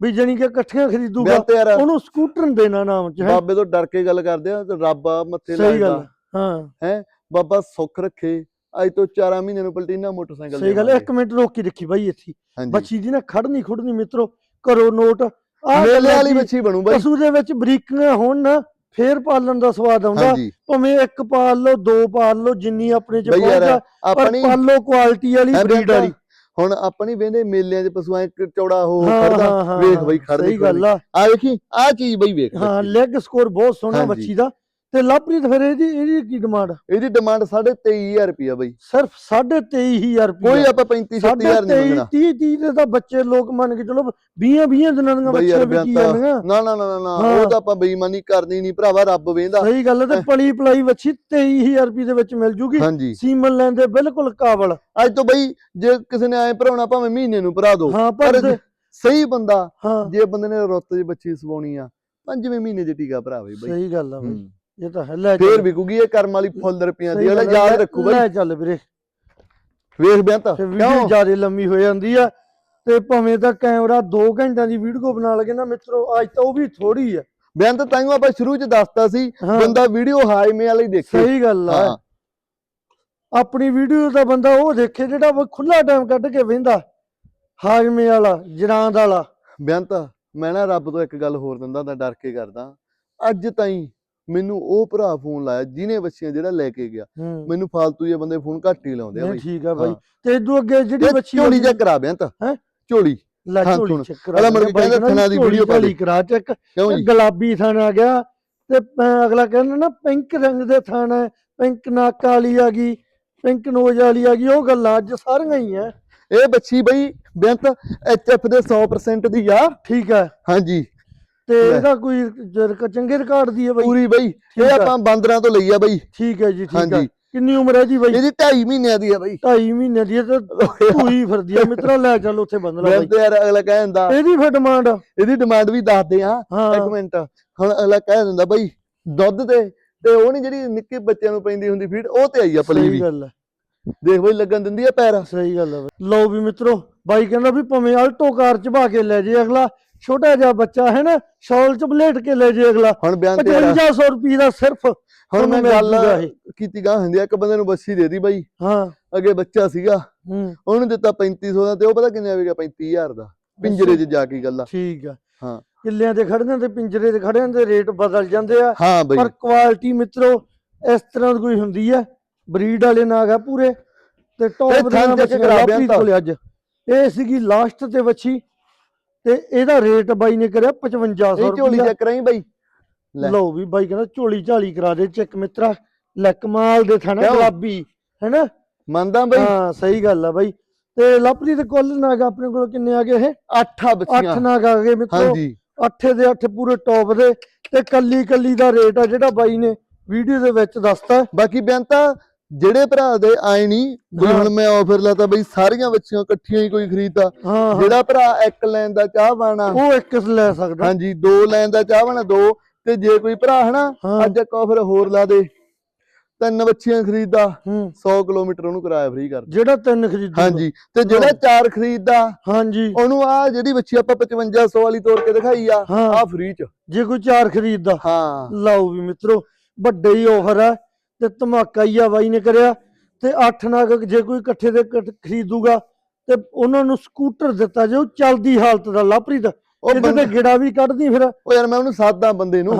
ਵੀ ਜਣੀ ਕਿ ਇਕੱਠੀਆਂ ਖਰੀਦੂਗਾ ਉਹਨੂੰ ਸਕੂਟਰ ਦੇਣਾ ਨਾਮ ਚ ਹੈ। ਬਾਬੇ ਤੋਂ ਡਰ ਕੇ ਗੱਲ ਕਰਦੇ ਆ ਰੱਬ ਆ ਮੱਥੇ ਲੱਗਦਾ ਹਾਂ ਬਾਬਾ ਸੁੱਖ ਰੱਖੇ। ਅੱਜ ਤੋਂ 4 ਮਹੀਨਿਆਂ ਨੂੰ ਪਲਟੀਨਾ ਮੋਟਰਸਾਈਕਲ ਸਹੀ ਗੱਲ ਹੈ। ਇੱਕ ਮਿੰਟ ਰੋਕ ਕੇ ਰੱਖੀ ਬਾਈ ਇੱਥੇ। ਬੱਚੀ ਦੀ ਨਾ ਖੜਨੀ ਖੁੜਨੀ ਮਿੱਤਰੋ ਕਰੋ ਨੋਟ। ਆਹ ਮੇਲੇ ਵਾਲੀ ਬੱਚੀ ਬਣੂ ਬਾਈ। ਪਸ਼ੂ ਦੇ ਵਿੱਚ ਬਰੀਕੀਆਂ ਹੋਣ ਨਾ ਫੇਰ ਪਾਲਣ ਦਾ ਸਵਾਦ ਆਉਂਦਾ। ਹਾਂਜੀ। ਭਾਵੇਂ ਇੱਕ ਪਾਲ ਲਓ ਦੋ ਪਾਲ ਲਓ ਜਿੰਨੀ ਆਪਣੇ ਚ ਬਈ ਯਾਰ, ਪਹੁੰਚਾ ਪਰ ਆਪਣੀ ਪਾਲੋ ਕੁਆਲਿਟੀ ਵਾਲੀ ਬਰੀਡ ਵਾਲੀ। ਹੁਣ ਆਪਣੀ ਵੇਂਦੇ ਮੇਲਿਆਂ 'ਚ ਪਸ਼ੂਆਂ ਇੱਕ ਚੌੜਾ ਹੋ ਹਾਂ ਖੜਦਾ ਹਾਂ ਹਾਂ ਵੇਖ ਬਈ ਖੜਦੀ ਸਹੀ ਗੱਲ ਆ। ਆ ਵੇਖੀ ਆ ਚੀਜ਼ ਬਈ ਵੇਖ ਹਾਂ ਬੱਚੀ। ਲੈਗ ਸਕੋਰ ਬਹੁਤ ਸੋਹਣਾ ਹਾਂਜੀ। ਬੱਚੀ ਦਾ। ਤੇ ਲਵਪ੍ਰੀਤ ਫਿਰ ਇਹਦੀ ਇਹਦੀ ਕੀ ਡਿਮਾਂਡ ਇਹਦੀ ਡਿਮਾਂਡ 23000 ਰੁਪਿਆ ਬਈ। ਸਿਰਫ 23500 ਰੁਪਏ। ਕੋਈ ਆਪਾਂ 35 ਸਾਢੇ 30000 ਨਹੀਂ ਮੰਗਣਾ। 30 30 ਦੇ ਤਾਂ ਬੱਚੇ ਲੋਕ ਮੰਨ ਕੇ ਚਲੋ 20 20 ਦਿਨਾਂ ਦੀਆਂ ਬੱਚੀਆਂ ਵਿਕੀ ਜਾਂਦੀਆਂ। ਨਾ ਨਾ ਨਾ ਨਾ। ਉਹ ਤਾਂ ਆਪਾਂ ਬੇਈਮਾਨੀ ਕਰਨੀ ਨਹੀਂ ਭਰਾਵਾ ਰੱਬ ਵੇਂਦਾ। ਸਹੀ ਗੱਲ ਹੈ ਤੇ ਪਲੀ ਪਲਾਈ ਵੱਛੀ 23000 ਰੁਪਏ ਦੇ ਵਿੱਚ ਮਿਲ ਜੂਗੀ। ਸੀਮਨ ਲੈਣ ਦੇ ਬਿਲਕੁਲ ਕਾਬਲ। ਅੱਜ ਤੋਂ ਬਈ ਜੇ ਕਿਸੇ ਨੇ ਐ ਭਰਾਉਣਾ ਭਾਵੇਂ ਮਹੀਨੇ ਨੂੰ ਭਰਾ ਦੋ। ਪਰ ਸਹੀ ਬੰਦਾ ਜੇ ਬੰਦੇ ਨੇ ਰੁੱਤ 'ਚ ਬੱਚੀ ਸਵਾਉਣੀ ਆ ਪੰਜਵੇਂ ਮਹੀਨੇ 'ਚ ਟੀਕਾ ਭਰਾਵੇ ਬਈ। ਸਹੀ ਗੱਲ ਆ ਬਈ। ਇਹ ਤਾਂ ਹੈ ਲੈ ਫੇਰ। ਵਿਕੂਗੀ ਇਹ ਕਰਮ ਵਾਲੀ ਫੁੱਲ ਰੁਪਈਆਂ ਦੀ ਸਹੀ ਅਗਲਾ ਗੱਲ ਆ, ਯਾਦ ਲੈ- ਰੱਖੂ ਬਈ ਲੈ ਚੱਲ ਵੀਰੇ। ਵੇਖ ਬਿਆਨ ਤਾਂ ਵੀਡੀਓ ਕਿਉਂ? ਜ਼ਿਆਦਾ ਲੰਮੀ ਹੋ ਜਾਂਦੀ ਆ ਤੇ ਭਾਵੇਂ ਤਾਂ ਕੈਮਰਾ 2 ਘੰਟਿਆਂ ਦੀ ਵੀਡੀਓ ਬਣਾ ਲਗੇ ਨਾ ਮਿੱਤਰੋ ਅੱਜ ਤਾਂ ਉਹ ਵੀ ਥੋੜੀ ਆ। ਬਿਆਨ ਤਾਂ ਤਾਈਓ ਆਪਾਂ ਸ਼ੁਰੂ ਚ ਦੱਸਤਾ ਸੀ ਹਾਂ। ਬੰਦਾ ਵੀਡੀਓ ਹਾਈਮੇ ਵਾਲੀ ਦੇਖੇ। ਸਹੀ ਗੱਲ ਆ। ਹਾਂ। ਆਪਣੀ ਵੀਡੀਓ ਦਾ ਬੰਦਾ ਉਹ ਦੇਖੇ ਜਿਹੜਾ ਖੁੱਲਾ ਟਾਈਮ ਕੱਢ ਕੇ ਵੇਂਦਾ ਹਾਜ਼ਮੇ ਵਾਲਾ ਜਰਾਂਦ ਵਾਲਾ। ਬਿਆਨ ਤਾਂ ਮੈਂ ਨਾ ਰੱਬ ਤੋਂ ਇੱਕ ਗੱਲ ਹੋਰ ਦਿੰਦਾ ਤਾਂ ਡਰ ਕੇ ਕਰਦਾ। ਅੱਜ ਤਾਈਂ ਮੈਨੂੰ ਉਹ ਭਰਾ ਫੋਨ ਲਾਇਆ ਜਿਹਨੇ ਬੱਚੀਆਂ ਜਿਹੜਾ ਲੈ ਕੇ ਗਿਆ। ਮੈਨੂੰ ਫਾਲਤੂ ਜਿਹੇ ਬੰਦੇ ਫੋਨ ਘੱਟ ਹੀ ਲਾਉਂਦੇ ਆ ਬਈ। ਠੀਕ ਆ ਬਾਈ। ਤੇ ਇਦੋਂ ਅੱਗੇ ਜਿਹੜੀ ਬੱਚੀ ਝੋਲੀ ਚੈੱਕ ਕਰਾ ਬਿਆਨ ਤਾਂ। ਹੈਂ? ਝੋਲੀ। ਲੈ ਝੋਲੀ। ਚੈੱਕ ਅਗਲਾ ਮੁੜ ਕੇ ਕਹਿੰਦਾ ਥਣਾ ਦੀ ਵੀਡੀਓ ਪਾ ਦੇ। ਕਰਾ ਚੈੱਕ ਗੁਲਾਬੀ ਥਣ ਆ ਗਿਆ ਤੇ ਅਗਲਾ ਕਹਿੰਦਾ ਨਾ ਪਿੰਕ ਰੰਗ ਦੇ ਥਣ ਹੈ ਪਿੰਕ ਨੱਕ ਵਾਲੀ ਆ ਗਈ ਪਿੰਕ ਨੋਜ਼ ਵਾਲੀ ਆ ਗਈ ਉਹ ਗੱਲਾਂ ਅੱਜ ਸਾਰੀਆਂ ਹੀ ਆ। ਇਹ ਬੱਚੀ ਬਈ ਬੇਅੰਤ ਐਚਐਫ ਦੇ 100% ਦੀ ਆ। ਠੀਕ ਹੈ ਹਾਂਜੀ। ਤੇ। ਇਹਦਾ ਕੋਈ ਚੰਗੇ ਰਿਕਾਰਡ ਦੀ ਹੈ ਬਾਈ। ਪੂਰੀ ਬਈ ਇਹ। ਆਪਾਂ ਬਾਂਦਰਾਂ ਤੋਂ ਲਈ ਆ ਬਈ। ਠੀਕ ਹੈ ਜੀ ਠੀਕ ਹੈ ਕਿੰਨੀ ਉਮਰ ਹੈ ਜੀ ਬਾਈ? ਇਹਦੀ 2.5 ਮਹੀਨਿਆਂ ਦੀ ਆ ਬਈ। ਢਾਈ ਮਹੀਨੇ ਦੀ ਹੈ ਤੇ ਧੂਈ ਫਿਰਦੀ ਹੈ। ਮਿੱਤਰਾ ਲੈ ਚੱਲ ਉੱਥੇ ਬੰਦ ਲਾ ਮੈਂ ਬਾਈ। ਯਾਰ ਅਗਲਾ ਕਹਿ ਦਿੰਦਾ। ਇਹਦੀ ਫਿਰ ਡਿਮਾਂਡ ਇਹਦੀ ਡਿਮਾਂਡ ਵੀ ਦੱਸਦੇ ਆ ਇੱਕ ਹਾਂ ਮਿੰਟ। ਹੁਣ ਅਗਲਾ ਕਹਿ ਦਿੰਦਾ ਬਈ ਦੁੱਧ ਤੇ ਤੇ ਉਹ ਨਹੀਂ ਜਿਹੜੀ ਨਿੱਕੇ ਬੱਚਿਆਂ ਨੂੰ ਪੈਂਦੀ ਹੁੰਦੀ ਫੀਡ ਉਹ ਤੇ ਆਈ ਆ ਪਲੀ ਸਹੀ ਵੀ। ਗੱਲ ਹੈ। ਦੇਖ ਬਈ ਲੱਗਣ ਦਿੰਦੀ ਆ ਪੈਰ। ਸਹੀ ਗੱਲ ਹੈ। ਲਓ ਵੀ ਮਿੱਤਰੋ ਬਾਈ ਕਹਿੰਦਾ ਵੀ ਭਾਵੇਂ ਆਲਟੋ ਕਾਰ ਚਬਾ ਕੇ ਲੈ ਜੇ ਅਗਲਾ ਛੋਟਾ ਜਿਹਾ ਬੱਚਾ ਹੈ ਨਾ ਸ਼ੌਲ ਚ ਬਲੇਟ ਕੇ ਲੈ ਜੇ ਅਗਲਾ। ਹੁਣ ਬਿਆਨ ਤੇ ਯਾਰ 5500 ਰੁਪਏ ਦਾ ਸਿਰਫ ਹੁਣ ਮੈਂ ਗੱਲ। ਕੀਤੀ ਗਾ ਹੁੰਦੀ ਆ ਇੱਕ ਬੰਦੇ ਨੂੰ ਬੱਸੀ ਦੇ ਦੀ ਬਾਈ। ਹਾਂ। ਅੱਗੇ ਬੱਚਾ ਸੀਗਾ। ਹੂੰ। ਉਹਨੂੰ ਦਿੱਤਾ 3500 ਦਾ ਤੇ ਉਹ ਪਤਾ ਕਿੰਨੇ ਆਵੇਗਾ? 35000 ਦਾ। ਪਿੰਜਰੇ 'ਚ ਜਾ ਕੇ ਗੱਲ ਆ। ਠੀਕ ਆ। ਹਾਂ। ਕਿੱਲਿਆਂ ਤੇ ਖੜਿਆਂ ਤੇ ਪਿੰਜਰੇ ਤੇ ਖੜਿਆਂ ਦੇ ਰੇਟ ਬਦਲ ਜਾਂਦੇ ਆ। ਹਾਂ ਬਈ। ਪਰ ਕੁਆਲਿਟੀ ਮਿੱਤਰੋ ਇਸ ਤਰ੍ਹਾਂ ਦੀ ਕੋਈ ਹੁੰਦੀ ਆ। ਬਰੀਡ ਵਾਲੇ ਨਾਗ ਆ ਪੂਰੇ। ਤੇ ਟੌਪ ਦੇ ਨਾਲ ਤਾਂ। ਕੋਲੇ ਅੱਜ। ਇਹ ਸੀਗੀ ਲਾਸਟ ਤੇ ਵੱਛੀ। ਤੇ ਇਹਦਾ ਰੇਟ ਬਾਈ ਨੇ ਕਰਿਆ 5500 ਇਹ ਝੋਲੀ ਚੈੱਕ ਕਰਾਈ ਬਈ? ਲੈ। ਲਓ ਵੀ ਬਾਈ ਕਹਿੰਦਾ ਝੋਲੀ ਝਾਲੀ ਕਰਾ ਦੇ ਚੈੱਕ ਮਿੱਤਰਾ। ਲੈ ਕਮਾਲ ਦੇ ਥਾਣਾ? ਗੁਲਾਬੀ ਹੈਨਾ? ਮੰਨਦਾ ਬਈ? ਹਾਂ ਸਹੀ ਗੱਲ ਆ ਬਾਈ। ਤੇ ਲਾਪਰੀ ਦੇ ਕੁੱਲ ਨਾਗ ਆਪਣੇ ਕੋਲ ਕਿੰਨੇ ਆ ਗਏ ਇਹ? ਅੱਠ ਆ ਬੱਚੀਆਂ। ਅੱਠ ਨਾਗ ਆ ਗਏ ਮਿੱਤਰੋ। ਹਾਂਜੀ। ਅੱਠੇ ਦੇ ਅੱਠ ਪੂਰੇ ਟੌਪ ਦੇ। ਤੇ ਕੱਲੀ ਕੱਲੀ ਦਾ ਰੇਟ ਆ ਜਿਹੜਾ ਬਾਈ ਨੇ ਵੀਡੀਓ ਦੇ ਵਿੱਚ ਦੱਸਤਾ। ਬਾਕੀ ਬਿਆਨ ਤਾਂ ਜਿਹੜੇ ਭਰਾ ਦੇ ਆਏ ਨਹੀਂ ਹਾਂ। ਹੁਣ ਮੈਂ ਆਫਰ ਲਾਤਾ ਬਈ ਸਾਰੀਆਂ ਬੱਚੀਆਂ ਇਕੱਠੀਆਂ ਹੀ ਕੋਈ ਖਰੀਦਦਾ ਹਾਂ ਜਿਹੜਾ ਭਰਾ ਇੱਕ ਲੈਣ ਦਾ ਚਾਹ ਬਾਣਾ ਉਹ ਇੱਕ ਲੈ ਸਕਦਾ? ਹਾਂਜੀ ਦੋ ਲੈਣ ਦਾ ਚਾਹ ਬਾਣਾ ਦੋ। ਤੇ ਜੇ ਕੋਈ ਭਰਾ ਹਨਾ ਅੱਜ ਇੱਕ ਆਫਰ ਹੋਰ ਲਾ ਦੇ। ਤਿੰਨ ਬੱਚੀਆਂ ਖਰੀਦਦਾ ਹੂੰ। 100 ਕਿਲੋਮੀਟਰ ਉਹਨੂੰ ਕਿਰਾਇਆ ਫ੍ਰੀ ਕਰ। ਜਿਹੜਾ ਤਿੰਨ ਖਰੀਦੂਗਾ। ਹਾਂਜੀ ਤੇ ਜਿਹੜਾ ਚਾਰ ਖਰੀਦਦਾ ਹਾਂਜੀ। ਉਹਨੂੰ ਆ ਜਿਹੜੀ ਬੱਚੀ ਆਪਾਂ 5500 ਵਾਲੀ ਤੋੜ ਕੇ ਦਿਖਾਈ ਆ। ਆ ਫ੍ਰੀ ਚ। ਜੇ ਕੋਈ ਚਾਰ ਖਰੀਦਦਾ ਹਾਂ। ਲਓ ਵੀ ਮਿੱਤਰੋ ਵੱਡੇ ਹੀ ਆਫਰ ਹੈ ਤੇ ਧਮਾਕਾ ਹੀ ਆ ਬਾਈ ਨੇ ਕਰਿਆ ਤੇ ਅੱਠ ਨਗ ਜੇ ਕੋਈ ਇਕੱਠੇ ਦੇ ਖਰੀਦੂਗਾ ਤੇ ਉਹਨਾਂ ਨੂੰ ਸਕੂਟਰ ਦਿੱਤਾ ਜੇ ਉਹ ਚੱਲਦੀ ਹਾਲਤ ਦਾ ਲਾਪਰੀਤ। ਉਹ ਇਹਦੇ ਤੇ ਗਿੜਾ ਵੀ ਕੱਢਦੀ ਫਿਰ। ਉਹ ਯਾਰ ਮੈਂ ਉਹਨੂੰ ਸਾਦਾ ਬੰਦੇ ਨੂੰ।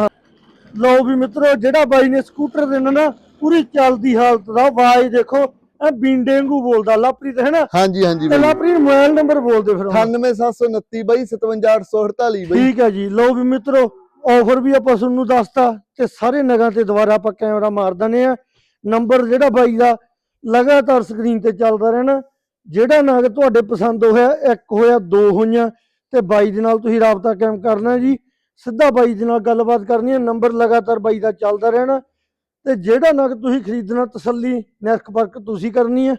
ਲਓ ਵੀ ਮਿੱਤਰੋ ਜਿਹੜਾ ਬਾਈ ਨੇ ਸਕੂਟਰ ਦੇਣਾ ਨਾ ਪੂਰੀ ਚੱਲਦੀ ਹਾਲਤ ਦਾ ਆਵਾਜ਼ ਦੇਖੋ ਇਹ ਬੀਂਡੇ ਵਾਂਗੂ ਬੋਲਦਾ ਲਾਪਰੀਤ ਹੈ ਨਾ? ਹਾਂਜੀ ਹਾਂਜੀ ਤੇ ਲਾਪਰੀਤ ਮੋਬਾਈਲ ਨੰਬਰ ਬੋਲਦੇ ਫਿਰ ਹੁਣ। 98729 ਬਈ 57848 ਬਈ। ਠੀਕ ਹੈ ਜੀ। ਲਓ ਵੀ ਮਿੱਤਰੋ ਆਫਰ ਵੀ ਆਪਾਂ ਤੁਹਾਨੂੰ ਦੱਸਤਾ ਤੇ ਸਾਰੇ ਨਗਾਂ ਤੇ ਦੁਬਾਰਾ ਆਪਾਂ ਕੈਮਰਾ ਮਾਰ ਦਨੇ ਆ ਨੰਬਰ ਜਿਹੜਾ ਬਾਈ ਦਾ ਲਗਾਤਾਰ ਸਕਰੀਨ ਤੇ ਚੱਲਦਾ ਰਹਿਣਾ, ਜਿਹੜਾ ਨਗ ਤੁਹਾਡੇ ਪਸੰਦ ਹੋਇਆ, ਇੱਕ ਹੋਇਆ, ਦੋ ਹੋਈਆਂ, ਤੇ ਬਾਈ ਦੇ ਨਾਲ ਤੁਸੀਂ ਰਾਬਤਾ ਕਾਇਮ ਕਰਨਾ ਜੀ। ਸਿੱਧਾ ਬਾਈ ਦੇ ਨਾਲ ਗੱਲਬਾਤ ਕਰਨੀ ਹੈ, ਨੰਬਰ ਲਗਾਤਾਰ ਬਾਈ ਦਾ ਚੱਲਦਾ ਰਹਿਣਾ। ਤੇ ਜਿਹੜਾ ਨਗ ਤੁਸੀਂ ਖਰੀਦਣਾ, ਤਸੱਲੀ ਨਿਰਖ ਵਰਕ ਤੁਸੀਂ ਕਰਨੀ ਹੈ।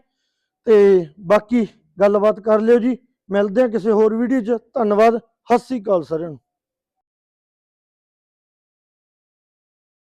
ਤੇ ਬਾਕੀ ਗੱਲਬਾਤ ਕਰ ਲਿਓ ਜੀ। ਮਿਲਦੇ ਹਾਂ ਕਿਸੇ ਹੋਰ ਵੀਡੀਓ 'ਚ। ਧੰਨਵਾਦ। ਸਤਿ ਸ੍ਰੀ ਅਕਾਲ ਸਾਰਿਆਂ ਨੂੰ।